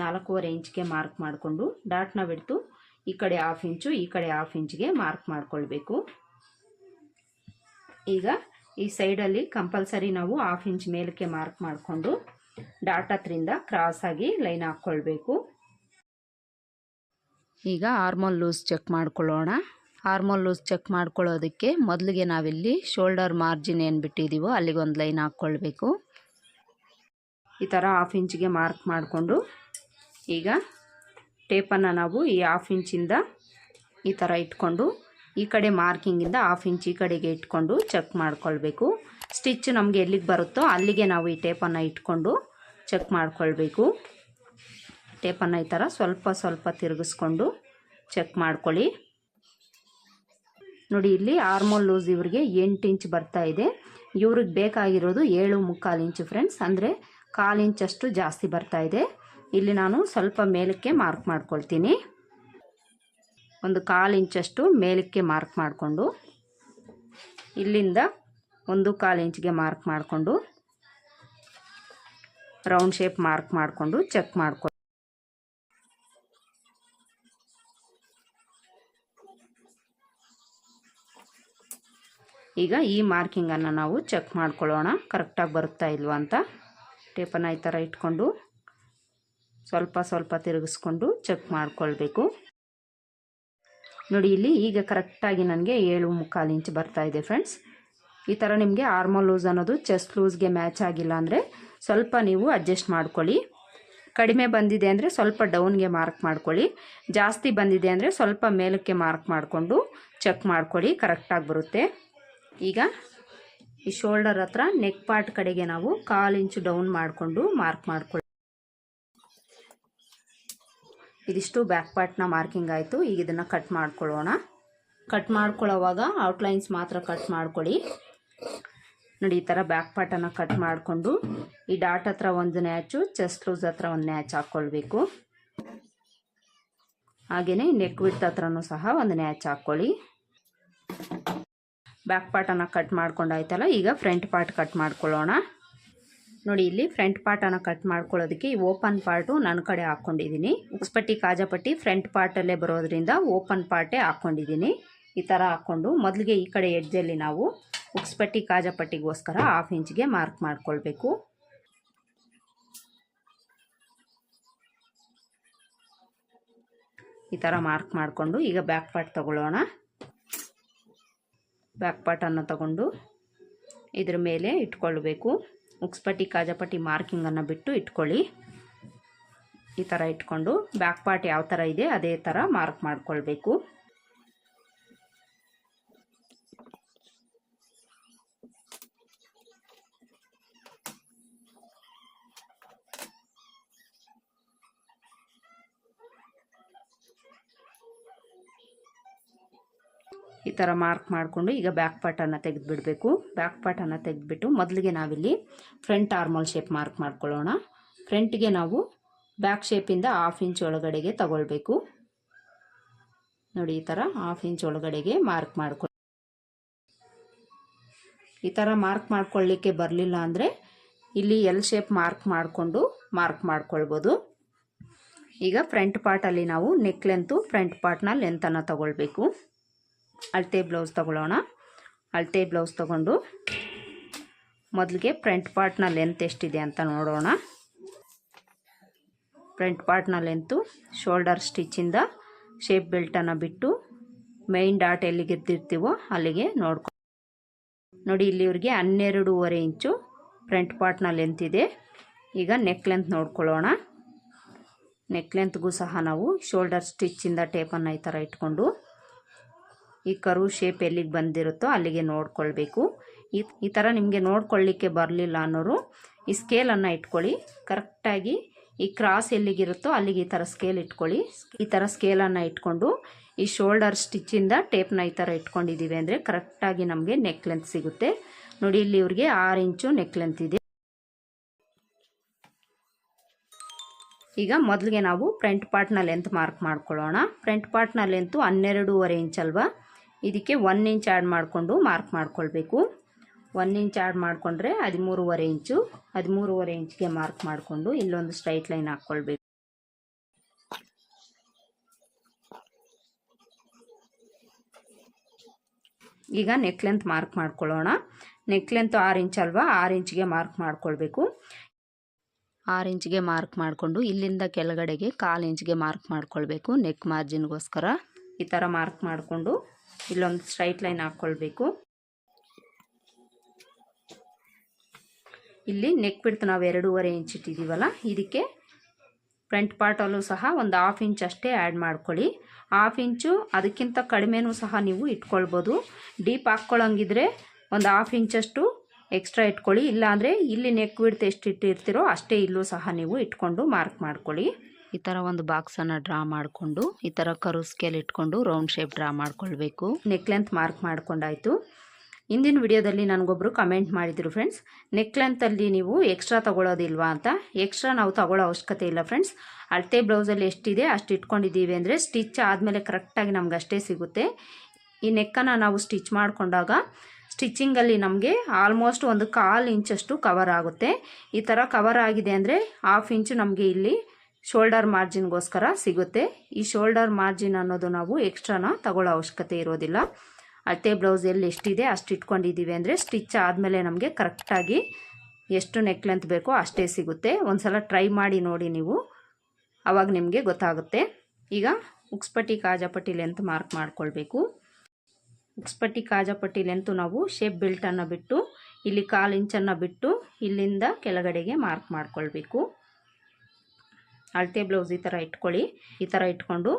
ನಾಲ್ಕೂವರೆ ಇಂಚ್ಗೆ ಮಾರ್ಕ್ ಮಾಡಿಕೊಂಡು ಡಾಟ್ನ ಬಿಡ್ತು ಈ ಕಡೆ ಹಾಫ್ ಇಂಚು ಈ ಕಡೆ ಹಾಫ್ ಇಂಚ್ಗೆ ಮಾರ್ಕ್ ಮಾಡಿಕೊಳ್ಬೇಕು. ಈಗ ಈ ಸೈಡಲ್ಲಿ ಕಂಪಲ್ಸರಿ ನಾವು ಹಾಫ್ ಇಂಚ್ ಮೇಲಕ್ಕೆ ಮಾರ್ಕ್ ಮಾಡಿಕೊಂಡು ಡಾಟ್ ಹತ್ರಿಂದ ಕ್ರಾಸ್ ಆಗಿ ಲೈನ್ ಹಾಕ್ಕೊಳ್ಬೇಕು. ಈಗ ಆರ್ಮೋಲ್ ಲೂಸ್ ಚೆಕ್ ಮಾಡ್ಕೊಳ್ಳೋಣ. ಆರ್ಮೋಲ್ ಲೂಸ್ ಚೆಕ್ ಮಾಡ್ಕೊಳ್ಳೋದಕ್ಕೆ ಮೊದಲಿಗೆ ನಾವಿಲ್ಲಿ ಶೋಲ್ಡರ್ ಮಾರ್ಜಿನ್ ಏನು ಬಿಟ್ಟಿದ್ದೀವೋ ಅಲ್ಲಿಗೊಂದು ಲೈನ್ ಹಾಕ್ಕೊಳ್ಬೇಕು. ಈ ಥರ ಹಾಫ್ ಇಂಚಿಗೆ ಮಾರ್ಕ್ ಮಾಡಿಕೊಂಡು ಈಗ ಟೇಪನ್ನು ನಾವು ಈ ಹಾಫ್ ಇಂಚಿಂದ ಈ ಥರ ಇಟ್ಕೊಂಡು ಈ ಕಡೆ ಮಾರ್ಕಿಂಗಿಂದ ಹಾಫ್ ಇಂಚ್ ಈ ಕಡೆಗೆ ಇಟ್ಕೊಂಡು ಚೆಕ್ ಮಾಡ್ಕೊಳ್ಬೇಕು. ಸ್ಟಿಚ್ ನಮಗೆ ಎಲ್ಲಿಗೆ ಬರುತ್ತೋ ಅಲ್ಲಿಗೆ ನಾವು ಈ ಟೇಪನ್ನು ಇಟ್ಕೊಂಡು ಚೆಕ್ ಮಾಡ್ಕೊಳ್ಬೇಕು. ಟೇಪನ್ನು ಈ ಥರ ಸ್ವಲ್ಪ ಸ್ವಲ್ಪ ತಿರುಗಿಸ್ಕೊಂಡು ಚೆಕ್ ಮಾಡ್ಕೊಳ್ಳಿ. ನೋಡಿ, ಇಲ್ಲಿ ಆರ್ಮೋಲ್ ಲೂಸ್ ಇವ್ರಿಗೆ ಎಂಟು ಇಂಚ್ ಬರ್ತಾ ಇದೆ. ಇವ್ರಿಗೆ ಬೇಕಾಗಿರೋದು ಏಳು ಮುಕ್ಕಾಲು ಇಂಚು ಫ್ರೆಂಡ್ಸ್, ಅಂದರೆ ಕಾಲು ಇಂಚಷ್ಟು ಜಾಸ್ತಿ ಬರ್ತಾ ಇದೆ. ಇಲ್ಲಿ ನಾನು ಸ್ವಲ್ಪ ಮೇಲಕ್ಕೆ ಮಾರ್ಕ್ ಮಾಡ್ಕೊಳ್ತೀನಿ. ಒಂದು ಕಾಲು ಇಂಚಷ್ಟು ಮೇಲಕ್ಕೆ ಮಾರ್ಕ್ ಮಾಡಿಕೊಂಡು, ಇಲ್ಲಿಂದ ಒಂದು ಕಾಲು ಇಂಚ್ಗೆ ಮಾರ್ಕ್ ಮಾಡಿಕೊಂಡು, ರೌಂಡ್ ಶೇಪ್ ಮಾರ್ಕ್ ಮಾಡಿಕೊಂಡು ಚೆಕ್ ಮಾಡ್ಕೊ ಈಗ ಈ ಮಾರ್ಕಿಂಗನ್ನು ನಾವು ಚೆಕ್ ಮಾಡ್ಕೊಳ್ಳೋಣ. ಕರೆಕ್ಟಾಗಿ ಬರುತ್ತಾ ಇಲ್ವಾ ಅಂತ. ಟೇಪನ್ನು ಈ ಥರ ಇಟ್ಕೊಂಡು ಸ್ವಲ್ಪ ಸ್ವಲ್ಪ ತಿರುಗಿಸ್ಕೊಂಡು ಚೆಕ್ ಮಾಡ್ಕೊಳ್ಬೇಕು. ನೋಡಿ, ಇಲ್ಲಿ ಈಗ ಕರೆಕ್ಟಾಗಿ ನನಗೆ ಏಳು ಮುಕ್ಕಾಲು ಇಂಚ್ ಬರ್ತಾ ಇದೆ ಫ್ರೆಂಡ್ಸ್ ಈ ಥರ ನಿಮಗೆ ಆರ್ಮಲ್ ಲೂಸ್ ಅನ್ನೋದು ಚೆಸ್ಟ್ ಲೂಸ್ಗೆ ಮ್ಯಾಚ್ ಆಗಿಲ್ಲ ಅಂದರೆ ಸ್ವಲ್ಪ ನೀವು ಅಡ್ಜಸ್ಟ್ ಮಾಡ್ಕೊಳ್ಳಿ. ಕಡಿಮೆ ಬಂದಿದೆ ಅಂದರೆ ಸ್ವಲ್ಪ ಡೌನ್ಗೆ ಮಾರ್ಕ್ ಮಾಡ್ಕೊಳ್ಳಿ. ಜಾಸ್ತಿ ಬಂದಿದೆ ಅಂದರೆ ಸ್ವಲ್ಪ ಮೇಲಕ್ಕೆ ಮಾರ್ಕ್ ಮಾಡಿಕೊಂಡು ಚೆಕ್ ಮಾಡ್ಕೊಳ್ಳಿ. ಕರೆಕ್ಟಾಗಿ ಬರುತ್ತೆ. ಈಗ ಈ ಶೋಲ್ಡರ್ ಹತ್ರ ನೆಕ್ ಪಾರ್ಟ್ ಕಡೆಗೆ ನಾವು ಕಾಲು ಇಂಚು ಡೌನ್ ಮಾಡಿಕೊಂಡು ಮಾರ್ಕ್ ಮಾಡ್ಕೊಳ್ಳಿ. ಇದಿಷ್ಟು ಬ್ಯಾಕ್ ಪಾರ್ಟ್ನ ಮಾರ್ಕಿಂಗ್ ಆಯಿತು. ಈಗ ಇದನ್ನು ಕಟ್ ಮಾಡ್ಕೊಳ್ಳೋಣ. ಕಟ್ ಮಾಡ್ಕೊಳ್ಳೋವಾಗ ಔಟ್ಲೈನ್ಸ್ ಮಾತ್ರ ಕಟ್ ಮಾಡ್ಕೊಳ್ಳಿ. ನೋಡಿ, ಈ ಥರ ಬ್ಯಾಕ್ ಪಾರ್ಟನ್ನು ಕಟ್ ಮಾಡಿಕೊಂಡು ಈ ಡಾಟ್ ಹತ್ರ ಒಂದು ನ್ಯಾಚು ಚೆಸ್ಟ್ ಲೂಸ್ ಹತ್ರ ಒಂದು ನ್ಯಾಚ್ ಹಾಕ್ಕೊಳ್ಬೇಕು ಹಾಗೆಯೇ ನೆಕ್ ವಿಡ್ತ್ ಹತ್ರನೂ ಸಹ ಒಂದು ನ್ಯಾಚ್ ಹಾಕ್ಕೊಳ್ಳಿ ಬ್ಯಾಕ್ ಪಾರ್ಟನ್ನು ಕಟ್ ಮಾಡ್ಕೊಂಡಾಯ್ತಲ್ಲ ಈಗ ಫ್ರಂಟ್ ಪಾರ್ಟ್ ಕಟ್ ಮಾಡ್ಕೊಳ್ಳೋಣ. ನೋಡಿ, ಇಲ್ಲಿ ಫ್ರಂಟ್ ಪಾರ್ಟನ್ನು ಕಟ್ ಮಾಡ್ಕೊಳ್ಳೋದಕ್ಕೆ ಈ ಓಪನ್ ಪಾರ್ಟು ನನ್ನ ಕಡೆ ಹಾಕ್ಕೊಂಡಿದ್ದೀನಿ. ಉಕ್ಸ್ಪಟ್ಟಿ, ಕಾಜಾಪಟ್ಟಿ ಫ್ರಂಟ್ ಪಾರ್ಟಲ್ಲೇ ಬರೋದ್ರಿಂದ ಓಪನ್ ಪಾರ್ಟೇ ಹಾಕ್ಕೊಂಡಿದ್ದೀನಿ. ಈ ಥರ ಹಾಕ್ಕೊಂಡು ಮೊದಲಿಗೆ ಈ ಕಡೆ ಎಡ್ಜಲ್ಲಿ ನಾವು ಉಕ್ಸ್ಪಟ್ಟಿ, ಕಾಜಾಪಟ್ಟಿಗೋಸ್ಕರ ಹಾಫ್ ಇಂಚ್ಗೆ ಮಾರ್ಕ್ ಮಾಡ್ಕೊಳ್ಬೇಕು. ಈ ಥರ ಮಾರ್ಕ್ ಮಾಡಿಕೊಂಡು ಈಗ ಬ್ಯಾಕ್ ಪಾರ್ಟ್ ತಗೊಳ್ಳೋಣ. ಬ್ಯಾಕ್ ಪಾರ್ಟನ್ನು ತಗೊಂಡು ಇದ್ರ ಮೇಲೆ ಇಟ್ಕೊಳ್ಬೇಕು. ಉಕ್ಸ್ಪಟ್ಟಿ, ಕಾಜಪಟ್ಟಿ ಮಾರ್ಕಿಂಗನ್ನು ಬಿಟ್ಟು ಇಟ್ಕೊಳ್ಳಿ. ಈ ಥರ ಇಟ್ಕೊಂಡು ಬ್ಯಾಕ್ ಪಾರ್ಟ್ ಯಾವ ಥರ ಇದೆ ಅದೇ ಥರ ಮಾರ್ಕ್ ಮಾಡ್ಕೊಳ್ಬೇಕು. ಈ ಥರ ಮಾರ್ಕ್ ಮಾಡಿಕೊಂಡು ಈಗ ಬ್ಯಾಕ್ ಪಾರ್ಟನ್ನು ತೆಗೆದುಬಿಡಬೇಕು. ಬ್ಯಾಕ್ ಪಾರ್ಟನ್ನು ತೆಗೆದುಬಿಟ್ಟು ಮೊದಲಿಗೆ ನಾವಿಲ್ಲಿ ಫ್ರಂಟ್ ಆರ್ಮಲ್ ಶೇಪ್ ಮಾರ್ಕ್ ಮಾಡ್ಕೊಳ್ಳೋಣ. ಫ್ರಂಟ್ಗೆ ನಾವು ಬ್ಯಾಕ್ ಶೇಪಿಂದ ಹಾಫ್ ಇಂಚ್ ಒಳಗಡೆಗೆ ತಗೊಳ್ಬೇಕು. ನೋಡಿ ಈ ಥರ ಹಾಫ್ ಇಂಚ್ ಒಳಗಡೆಗೆ ಮಾರ್ಕ್ ಮಾಡ್ಕೊ ಈ ಥರ ಮಾರ್ಕ್ ಮಾಡ್ಕೊಳ್ಳಿಕ್ಕೆ ಬರಲಿಲ್ಲ ಅಂದರೆ ಇಲ್ಲಿ ಎಲ್ ಶೇಪ್ ಮಾರ್ಕ್ ಮಾಡಿಕೊಂಡು ಮಾರ್ಕ್ ಮಾಡ್ಕೊಳ್ಬೋದು. ಈಗ ಫ್ರಂಟ್ ಪಾರ್ಟಲ್ಲಿ ನಾವು ನೆಕ್ ಲೆಂತು ಫ್ರಂಟ್ ಪಾರ್ಟ್ನ ಲೆಂತನ್ನು ತಗೊಳ್ಬೇಕು. ಅಳತೆ ಬ್ಲೌಸ್ ತಗೊಳ್ಳೋಣ. ಅಳತೆ ಬ್ಲೌಸ್ ತಗೊಂಡು ಮೊದಲಿಗೆ ಫ್ರಂಟ್ ಪಾರ್ಟ್ನ ಲೆಂತ್ ಎಷ್ಟಿದೆ ಅಂತ ನೋಡೋಣ. ಫ್ರಂಟ್ ಪಾರ್ಟ್ನ ಲೆಂತು ಶೋಲ್ಡರ್ ಸ್ಟಿಚ್ಚಿಂದ ಶೇಪ್ ಬೆಲ್ಟನ್ನು ಬಿಟ್ಟು ಮೈನ್ ಡಾಟ್ ಎಲ್ಲಿಗೆ ಎದ್ದಿರ್ತೀವೋ ಅಲ್ಲಿಗೆ ನೋಡ್ಕೊ. ನೋಡಿ ಇಲ್ಲಿ ಇವ್ರಿಗೆ ಹನ್ನೆರಡೂವರೆ ಇಂಚು ಫ್ರಂಟ್ ಪಾರ್ಟ್ನ ಲೆಂತ್ ಇದೆ. ಈಗ ನೆಕ್ ಲೆಂತ್ ನೋಡ್ಕೊಳ್ಳೋಣ. ನೆಕ್ ಲೆಂತ್ಗೂ ಸಹ ನಾವು ಶೋಲ್ಡರ್ ಸ್ಟಿಚ್ಚಿಂದ ಟೇಪನ್ನು ಈ ಥರ ಇಟ್ಕೊಂಡು ಈ ಕರು ಶೇಪ್ ಎಲ್ಲಿಗೆ ಬಂದಿರುತ್ತೋ ಅಲ್ಲಿಗೆ ನೋಡ್ಕೊಳ್ಬೇಕು. ಈ ಈ ಥರ ನಿಮಗೆ ನೋಡ್ಕೊಳ್ಳಿಕ್ಕೆ ಬರಲಿಲ್ಲ ಅನ್ನೋರು ಈ ಸ್ಕೇಲನ್ನು ಇಟ್ಕೊಳ್ಳಿ. ಕರೆಕ್ಟಾಗಿ ಈ ಕ್ರಾಸ್ ಎಲ್ಲಿಗಿರುತ್ತೋ ಅಲ್ಲಿಗೆ ಈ ಥರ ಸ್ಕೇಲ್ ಇಟ್ಕೊಳ್ಳಿ. ಈ ಥರ ಸ್ಕೇಲನ್ನು ಇಟ್ಕೊಂಡು ಈ ಶೋಲ್ಡರ್ ಸ್ಟಿಚ್ಚಿಂದ ಟೇಪ್ನ ಈ ಥರ ಇಟ್ಕೊಂಡಿದ್ದೀವಿ ಅಂದರೆ ಕರೆಕ್ಟಾಗಿ ನಮಗೆ ನೆಕ್ ಲೆಂತ್ ಸಿಗುತ್ತೆ. ನೋಡಿ, ಇಲ್ಲಿ ಇವ್ರಿಗೆ ಆರು ಇಂಚು ನೆಕ್ ಲೆಂತ್ ಇದೆ. ಈಗ ಮೊದಲಿಗೆ ನಾವು ಫ್ರಂಟ್ ಪಾರ್ಟ್ನ ಲೆಂತ್ ಮಾರ್ಕ್ ಮಾಡ್ಕೊಳ್ಳೋಣ. ಫ್ರಂಟ್ ಪಾರ್ಟ್ನ ಲೆಂತು ಹನ್ನೆರಡೂವರೆ ಇಂಚ್ ಅಲ್ವಾ? ಇದಕ್ಕೆ ಒನ್ ಇಂಚ್ ಆ್ಯಡ್ ಮಾಡಿಕೊಂಡು ಮಾರ್ಕ್ ಮಾಡ್ಕೊಳ್ಬೇಕು. ಒನ್ ಇಂಚ್ ಆ್ಯಡ್ ಮಾಡಿಕೊಂಡ್ರೆ ಹದಿಮೂರುವರೆ ಇಂಚು ಹದಿಮೂರುವರೆ ಇಂಚ್ಗೆ ಮಾರ್ಕ್ ಮಾಡಿಕೊಂಡು ಇಲ್ಲೊಂದು ಸ್ಟ್ರೈಟ್ ಲೈನ್ ಹಾಕ್ಕೊಳ್ಬೇಕು. ಈಗ ನೆಕ್ ಲೆಂತ್ ಮಾರ್ಕ್ ಮಾಡ್ಕೊಳ್ಳೋಣ. ನೆಕ್ ಲೆಂತ್ ಆರು ಇಂಚ್ ಅಲ್ವಾ? ಆರು ಇಂಚ್ಗೆ ಮಾರ್ಕ್ ಮಾಡ್ಕೊಳ್ಬೇಕು. ಆರು ಇಂಚ್ಗೆ ಮಾರ್ಕ್ ಮಾಡಿಕೊಂಡು ಇಲ್ಲಿಂದ ಕೆಳಗಡೆಗೆ ಕಾಲು ಇಂಚ್ಗೆ ಮಾರ್ಕ್ ಮಾಡ್ಕೊಳ್ಬೇಕು ನೆಕ್ ಮಾರ್ಜಿನ್ಗೋಸ್ಕರ ಈ ಥರ ಮಾರ್ಕ್ ಮಾಡಿಕೊಂಡು ಇಲ್ಲೊಂದು ಸ್ಟ್ರೈಟ್ ಲೈನ್ ಹಾಕ್ಕೊಳ್ಬೇಕು ಇಲ್ಲಿ ನೆಕ್ ಬಿಡ್ತು ನಾವು ಎರಡೂವರೆ ಇಂಚ್ ಇಟ್ಟಿದ್ದೀವಲ್ಲ ಇದಕ್ಕೆ ಫ್ರಂಟ್ ಪಾರ್ಟಲ್ಲೂ ಸಹ ಒಂದು ಹಾಫ್ ಇಂಚ್ ಅಷ್ಟೇ ಆ್ಯಡ್ ಮಾಡ್ಕೊಳ್ಳಿ. ಹಾಫ್ ಇಂಚು ಅದಕ್ಕಿಂತ ಕಡಿಮೆನೂ ಸಹ ನೀವು ಇಟ್ಕೊಳ್ಬೋದು. ಡೀಪ್ ಹಾಕ್ಕೊಳ್ಳೋಂಗಿದ್ರೆ ಒಂದು ಹಾಫ್ ಇಂಚಷ್ಟು ಎಕ್ಸ್ಟ್ರಾ ಇಟ್ಕೊಳ್ಳಿ. ಇಲ್ಲಾಂದರೆ ಇಲ್ಲಿ ನೆಕ್ ಬಿಡ್ತು ಎಷ್ಟು ಇಟ್ಟಿರ್ತೀರೋ ಅಷ್ಟೇ ಇಲ್ಲೂ ಸಹ ನೀವು ಇಟ್ಕೊಂಡು ಮಾರ್ಕ್ ಮಾಡ್ಕೊಳ್ಳಿ. ಈ ಥರ ಒಂದು ಬಾಕ್ಸನ್ನು ಡ್ರಾ ಮಾಡಿಕೊಂಡು, ಈ ಥರ ಕರು ಸ್ಕೇಲ್ ಇಟ್ಕೊಂಡು ರೌಂಡ್ ಶೇಪ್ ಡ್ರಾ ಮಾಡ್ಕೊಳ್ಬೇಕು. ನೆಕ್ ಲೆಂತ್ ಮಾರ್ಕ್ ಮಾಡ್ಕೊಂಡಾಯಿತು. ಇಂದಿನ ವಿಡಿಯೋದಲ್ಲಿ ನನಗೊಬ್ಬರು ಕಮೆಂಟ್ ಮಾಡಿದರು ಫ್ರೆಂಡ್ಸ್ ನೆಕ್ ಲೆಂತಲ್ಲಿ ನೀವು ಎಕ್ಸ್ಟ್ರಾ ತೊಗೊಳೋದಿಲ್ವಾ ಅಂತ. ಎಕ್ಸ್ಟ್ರಾ ನಾವು ತಗೊಳ್ಳೋ ಅವಶ್ಯಕತೆ ಇಲ್ಲ ಫ್ರೆಂಡ್ಸ್ ಅಳತೆ ಬ್ಲೌಸಲ್ಲಿ ಎಷ್ಟಿದೆ ಅಷ್ಟು ಇಟ್ಕೊಂಡಿದ್ದೀವಿ ಅಂದರೆ ಸ್ಟಿಚ್ ಆದಮೇಲೆ ಕರೆಕ್ಟಾಗಿ ನಮ್ಗೆ ಅಷ್ಟೇ ಸಿಗುತ್ತೆ. ಈ ನೆಕ್ಕನ್ನು ನಾವು ಸ್ಟಿಚ್ ಮಾಡಿಕೊಂಡಾಗ ಸ್ಟಿಚ್ಚಿಂಗಲ್ಲಿ ನಮಗೆ ಆಲ್ಮೋಸ್ಟ್ ಒಂದು ಕಾಲು ಇಂಚಷ್ಟು ಕವರ್ ಆಗುತ್ತೆ. ಈ ಥರ ಕವರ್ ಆಗಿದೆ ಅಂದರೆ ಹಾಫ್ ಇಂಚು ನಮಗೆ ಇಲ್ಲಿ ಶೋಲ್ಡರ್ ಮಾರ್ಜಿನ್ಗೋಸ್ಕರ ಸಿಗುತ್ತೆ. ಈ ಶೋಲ್ಡರ್ ಮಾರ್ಜಿನ್ ಅನ್ನೋದು ನಾವು ಎಕ್ಸ್ಟ್ರಾನ ತಗೊಳ್ಳೋ ಅವಶ್ಯಕತೆ ಇರೋದಿಲ್ಲ. ಅಳತೆ ಬ್ಲೌಸ್ ಎಲ್ಲಿ ಎಷ್ಟಿದೆ ಅಷ್ಟು ಇಟ್ಕೊಂಡಿದ್ದೀವಿ ಅಂದರೆ ಸ್ಟಿಚ್ ಆದಮೇಲೆ ನಮಗೆ ಕರೆಕ್ಟಾಗಿ ಎಷ್ಟು ನೆಕ್ ಲೆಂತ್ ಬೇಕೋ ಅಷ್ಟೇ ಸಿಗುತ್ತೆ. ಒಂದು ಸಲ ಟ್ರೈ ಮಾಡಿ ನೋಡಿ ನೀವು. ಆವಾಗ ನಿಮಗೆ ಗೊತ್ತಾಗುತ್ತೆ. ಈಗ ಉಕ್ಸ್ಪಟ್ಟಿ ಕಾಜಾಪಟ್ಟಿ ಲೆಂತ್ ಮಾರ್ಕ್ ಮಾಡ್ಕೊಳ್ಬೇಕು. ಉಕ್ಸ್ಪಟ್ಟಿ ಕಾಜಾಪಟ್ಟಿ ಲೆಂತು ನಾವು ಶೇಪ್ ಬೆಲ್ಟನ್ನು ಬಿಟ್ಟು, ಇಲ್ಲಿ ಕಾಲು ಇಂಚನ್ನು ಬಿಟ್ಟು ಇಲ್ಲಿಂದ ಕೆಳಗಡೆಗೆ ಮಾರ್ಕ್ ಮಾಡ್ಕೊಳ್ಬೇಕು. ಅಳತೆ ಬ್ಲೌಸ್ ಈ ಥರ ಇಟ್ಕೊಳ್ಳಿ. ಈ ಥರ ಇಟ್ಕೊಂಡು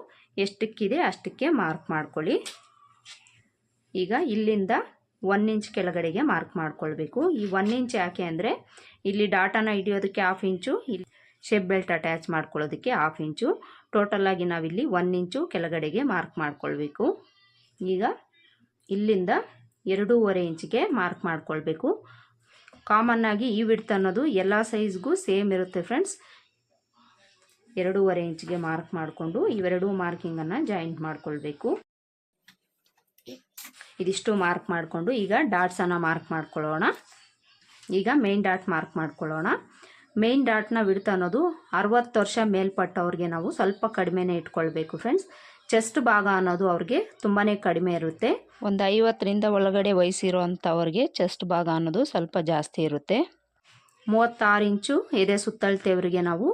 ಎಷ್ಟಕ್ಕಿದೆ ಅಷ್ಟಕ್ಕೆ ಮಾರ್ಕ್ ಮಾಡ್ಕೊಳ್ಳಿ. ಈಗ ಇಲ್ಲಿಂದ ಒನ್ ಇಂಚ್ ಕೆಳಗಡೆಗೆ ಮಾರ್ಕ್ ಮಾಡ್ಕೊಳ್ಬೇಕು. ಈ ಒನ್ ಇಂಚ್ ಯಾಕೆ ಅಂದರೆ ಇಲ್ಲಿ ಡಾಟಾನ ಹಿಡಿಯೋದಕ್ಕೆ ಹಾಫ್ ಇಂಚು ಇಲ್ಲಿ ಶೇಪ್ ಬೆಲ್ಟ್ ಅಟ್ಯಾಚ್ ಮಾಡ್ಕೊಳ್ಳೋದಕ್ಕೆ ಹಾಫ್ ಇಂಚು ಟೋಟಲಾಗಿ ನಾವಿಲ್ಲಿ ಒನ್ ಇಂಚು ಕೆಳಗಡೆಗೆ ಮಾರ್ಕ್ ಮಾಡ್ಕೊಳ್ಬೇಕು. ಈಗ ಇಲ್ಲಿಂದ ಎರಡೂವರೆ ಇಂಚಿಗೆ ಮಾರ್ಕ್ ಮಾಡ್ಕೊಳ್ಬೇಕು. ಕಾಮನ್ನಾಗಿ ಈ ವಿಡ್ತ್ ಅನ್ನೋದು ಎಲ್ಲ ಸೈಜ್ಗೂ ಸೇಮ್ ಇರುತ್ತೆ ಫ್ರೆಂಡ್ಸ್ ಎರಡೂವರೆ ಇಂಚಿಗೆ ಮಾರ್ಕ್ ಮಾಡಿಕೊಂಡು ಇವೆರಡೂ ಮಾರ್ಕಿಂಗನ್ನು ಜಾಯಿಂಟ್ ಮಾಡ್ಕೊಳ್ಬೇಕು. ಇದಿಷ್ಟು ಮಾರ್ಕ್ ಮಾಡಿಕೊಂಡು ಈಗ ಡಾಟ್ಸನ್ನು ಮಾರ್ಕ್ ಮಾಡ್ಕೊಳ್ಳೋಣ. ಈಗ ಮೇನ್ ಡಾಟ್ ಮಾರ್ಕ್ ಮಾಡ್ಕೊಳ್ಳೋಣ. ಮೇನ್ ಡಾಟ್ನ ವಿಡ್ತ್ ಅನ್ನೋದು ಅರವತ್ತು ವರ್ಷ ಮೇಲ್ಪಟ್ಟವ್ರಿಗೆ ನಾವು ಸ್ವಲ್ಪ ಕಡಿಮೆನೇ ಇಟ್ಕೊಳ್ಬೇಕು ಫ್ರೆಂಡ್ಸ್ ಚೆಸ್ಟ್ ಭಾಗ ಅನ್ನೋದು ಅವ್ರಿಗೆ ತುಂಬಾ ಕಡಿಮೆ ಇರುತ್ತೆ. ಒಂದು ಐವತ್ತರಿಂದ ಒಳಗಡೆ ವಯಸ್ಸಿರೋ ಅಂಥವ್ರಿಗೆ ಚೆಸ್ಟ್ ಭಾಗ ಅನ್ನೋದು ಸ್ವಲ್ಪ ಜಾಸ್ತಿ ಇರುತ್ತೆ. ಮೂವತ್ತಾರು ಇಂಚು ಎದೆ ಸುತ್ತಳತೆಯವರಿಗೆ ನಾವು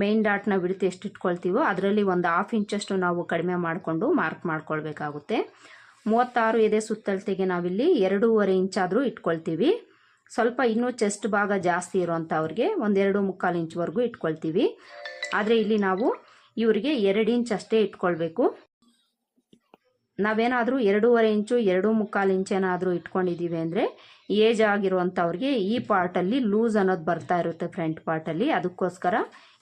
ಮೇನ್ ಡಾಟ್ನ ಬಿಡ್ತು ಎಷ್ಟು ಇಟ್ಕೊಳ್ತೀವೋ ಅದರಲ್ಲಿ ಒಂದು ಹಾಫ್ ಇಂಚಷ್ಟು ನಾವು ಕಡಿಮೆ ಮಾಡಿಕೊಂಡು ಮಾರ್ಕ್ ಮಾಡ್ಕೊಳ್ಬೇಕಾಗುತ್ತೆ. ಮೂವತ್ತಾರು ಎದೆ ಸುತ್ತಳತೆಗೆ ನಾವಿಲ್ಲಿ ಎರಡೂವರೆ ಇಂಚಾದರೂ ಇಟ್ಕೊಳ್ತೀವಿ. ಸ್ವಲ್ಪ ಇನ್ನೂ ಚೆಸ್ಟ್ ಭಾಗ ಜಾಸ್ತಿ ಇರೋವಂಥವ್ರಿಗೆ ಒಂದೆರಡು ಮುಕ್ಕಾಲು ಇಂಚ್ವರೆಗೂ ಇಟ್ಕೊಳ್ತೀವಿ. ಆದರೆ ಇಲ್ಲಿ ನಾವು ಇವರಿಗೆ ಎರಡು ಇಂಚ್ ಅಷ್ಟೇ ಇಟ್ಕೊಳ್ಬೇಕು. ನಾವೇನಾದರೂ ಎರಡೂವರೆ ಇಂಚು, ಎರಡು ಮುಕ್ಕಾಲು ಇಂಚೇನಾದರೂ ಇಟ್ಕೊಂಡಿದ್ದೀವಿ ಅಂದರೆ ಏಜ್ ಆಗಿರುವಂಥವ್ರಿಗೆ ಈ ಪಾರ್ಟಲ್ಲಿ ಲೂಸ್ ಅನ್ನೋದು ಬರ್ತಾ ಇರುತ್ತೆ ಫ್ರಂಟ್ ಪಾರ್ಟಲ್ಲಿ. ಅದಕ್ಕೋಸ್ಕರ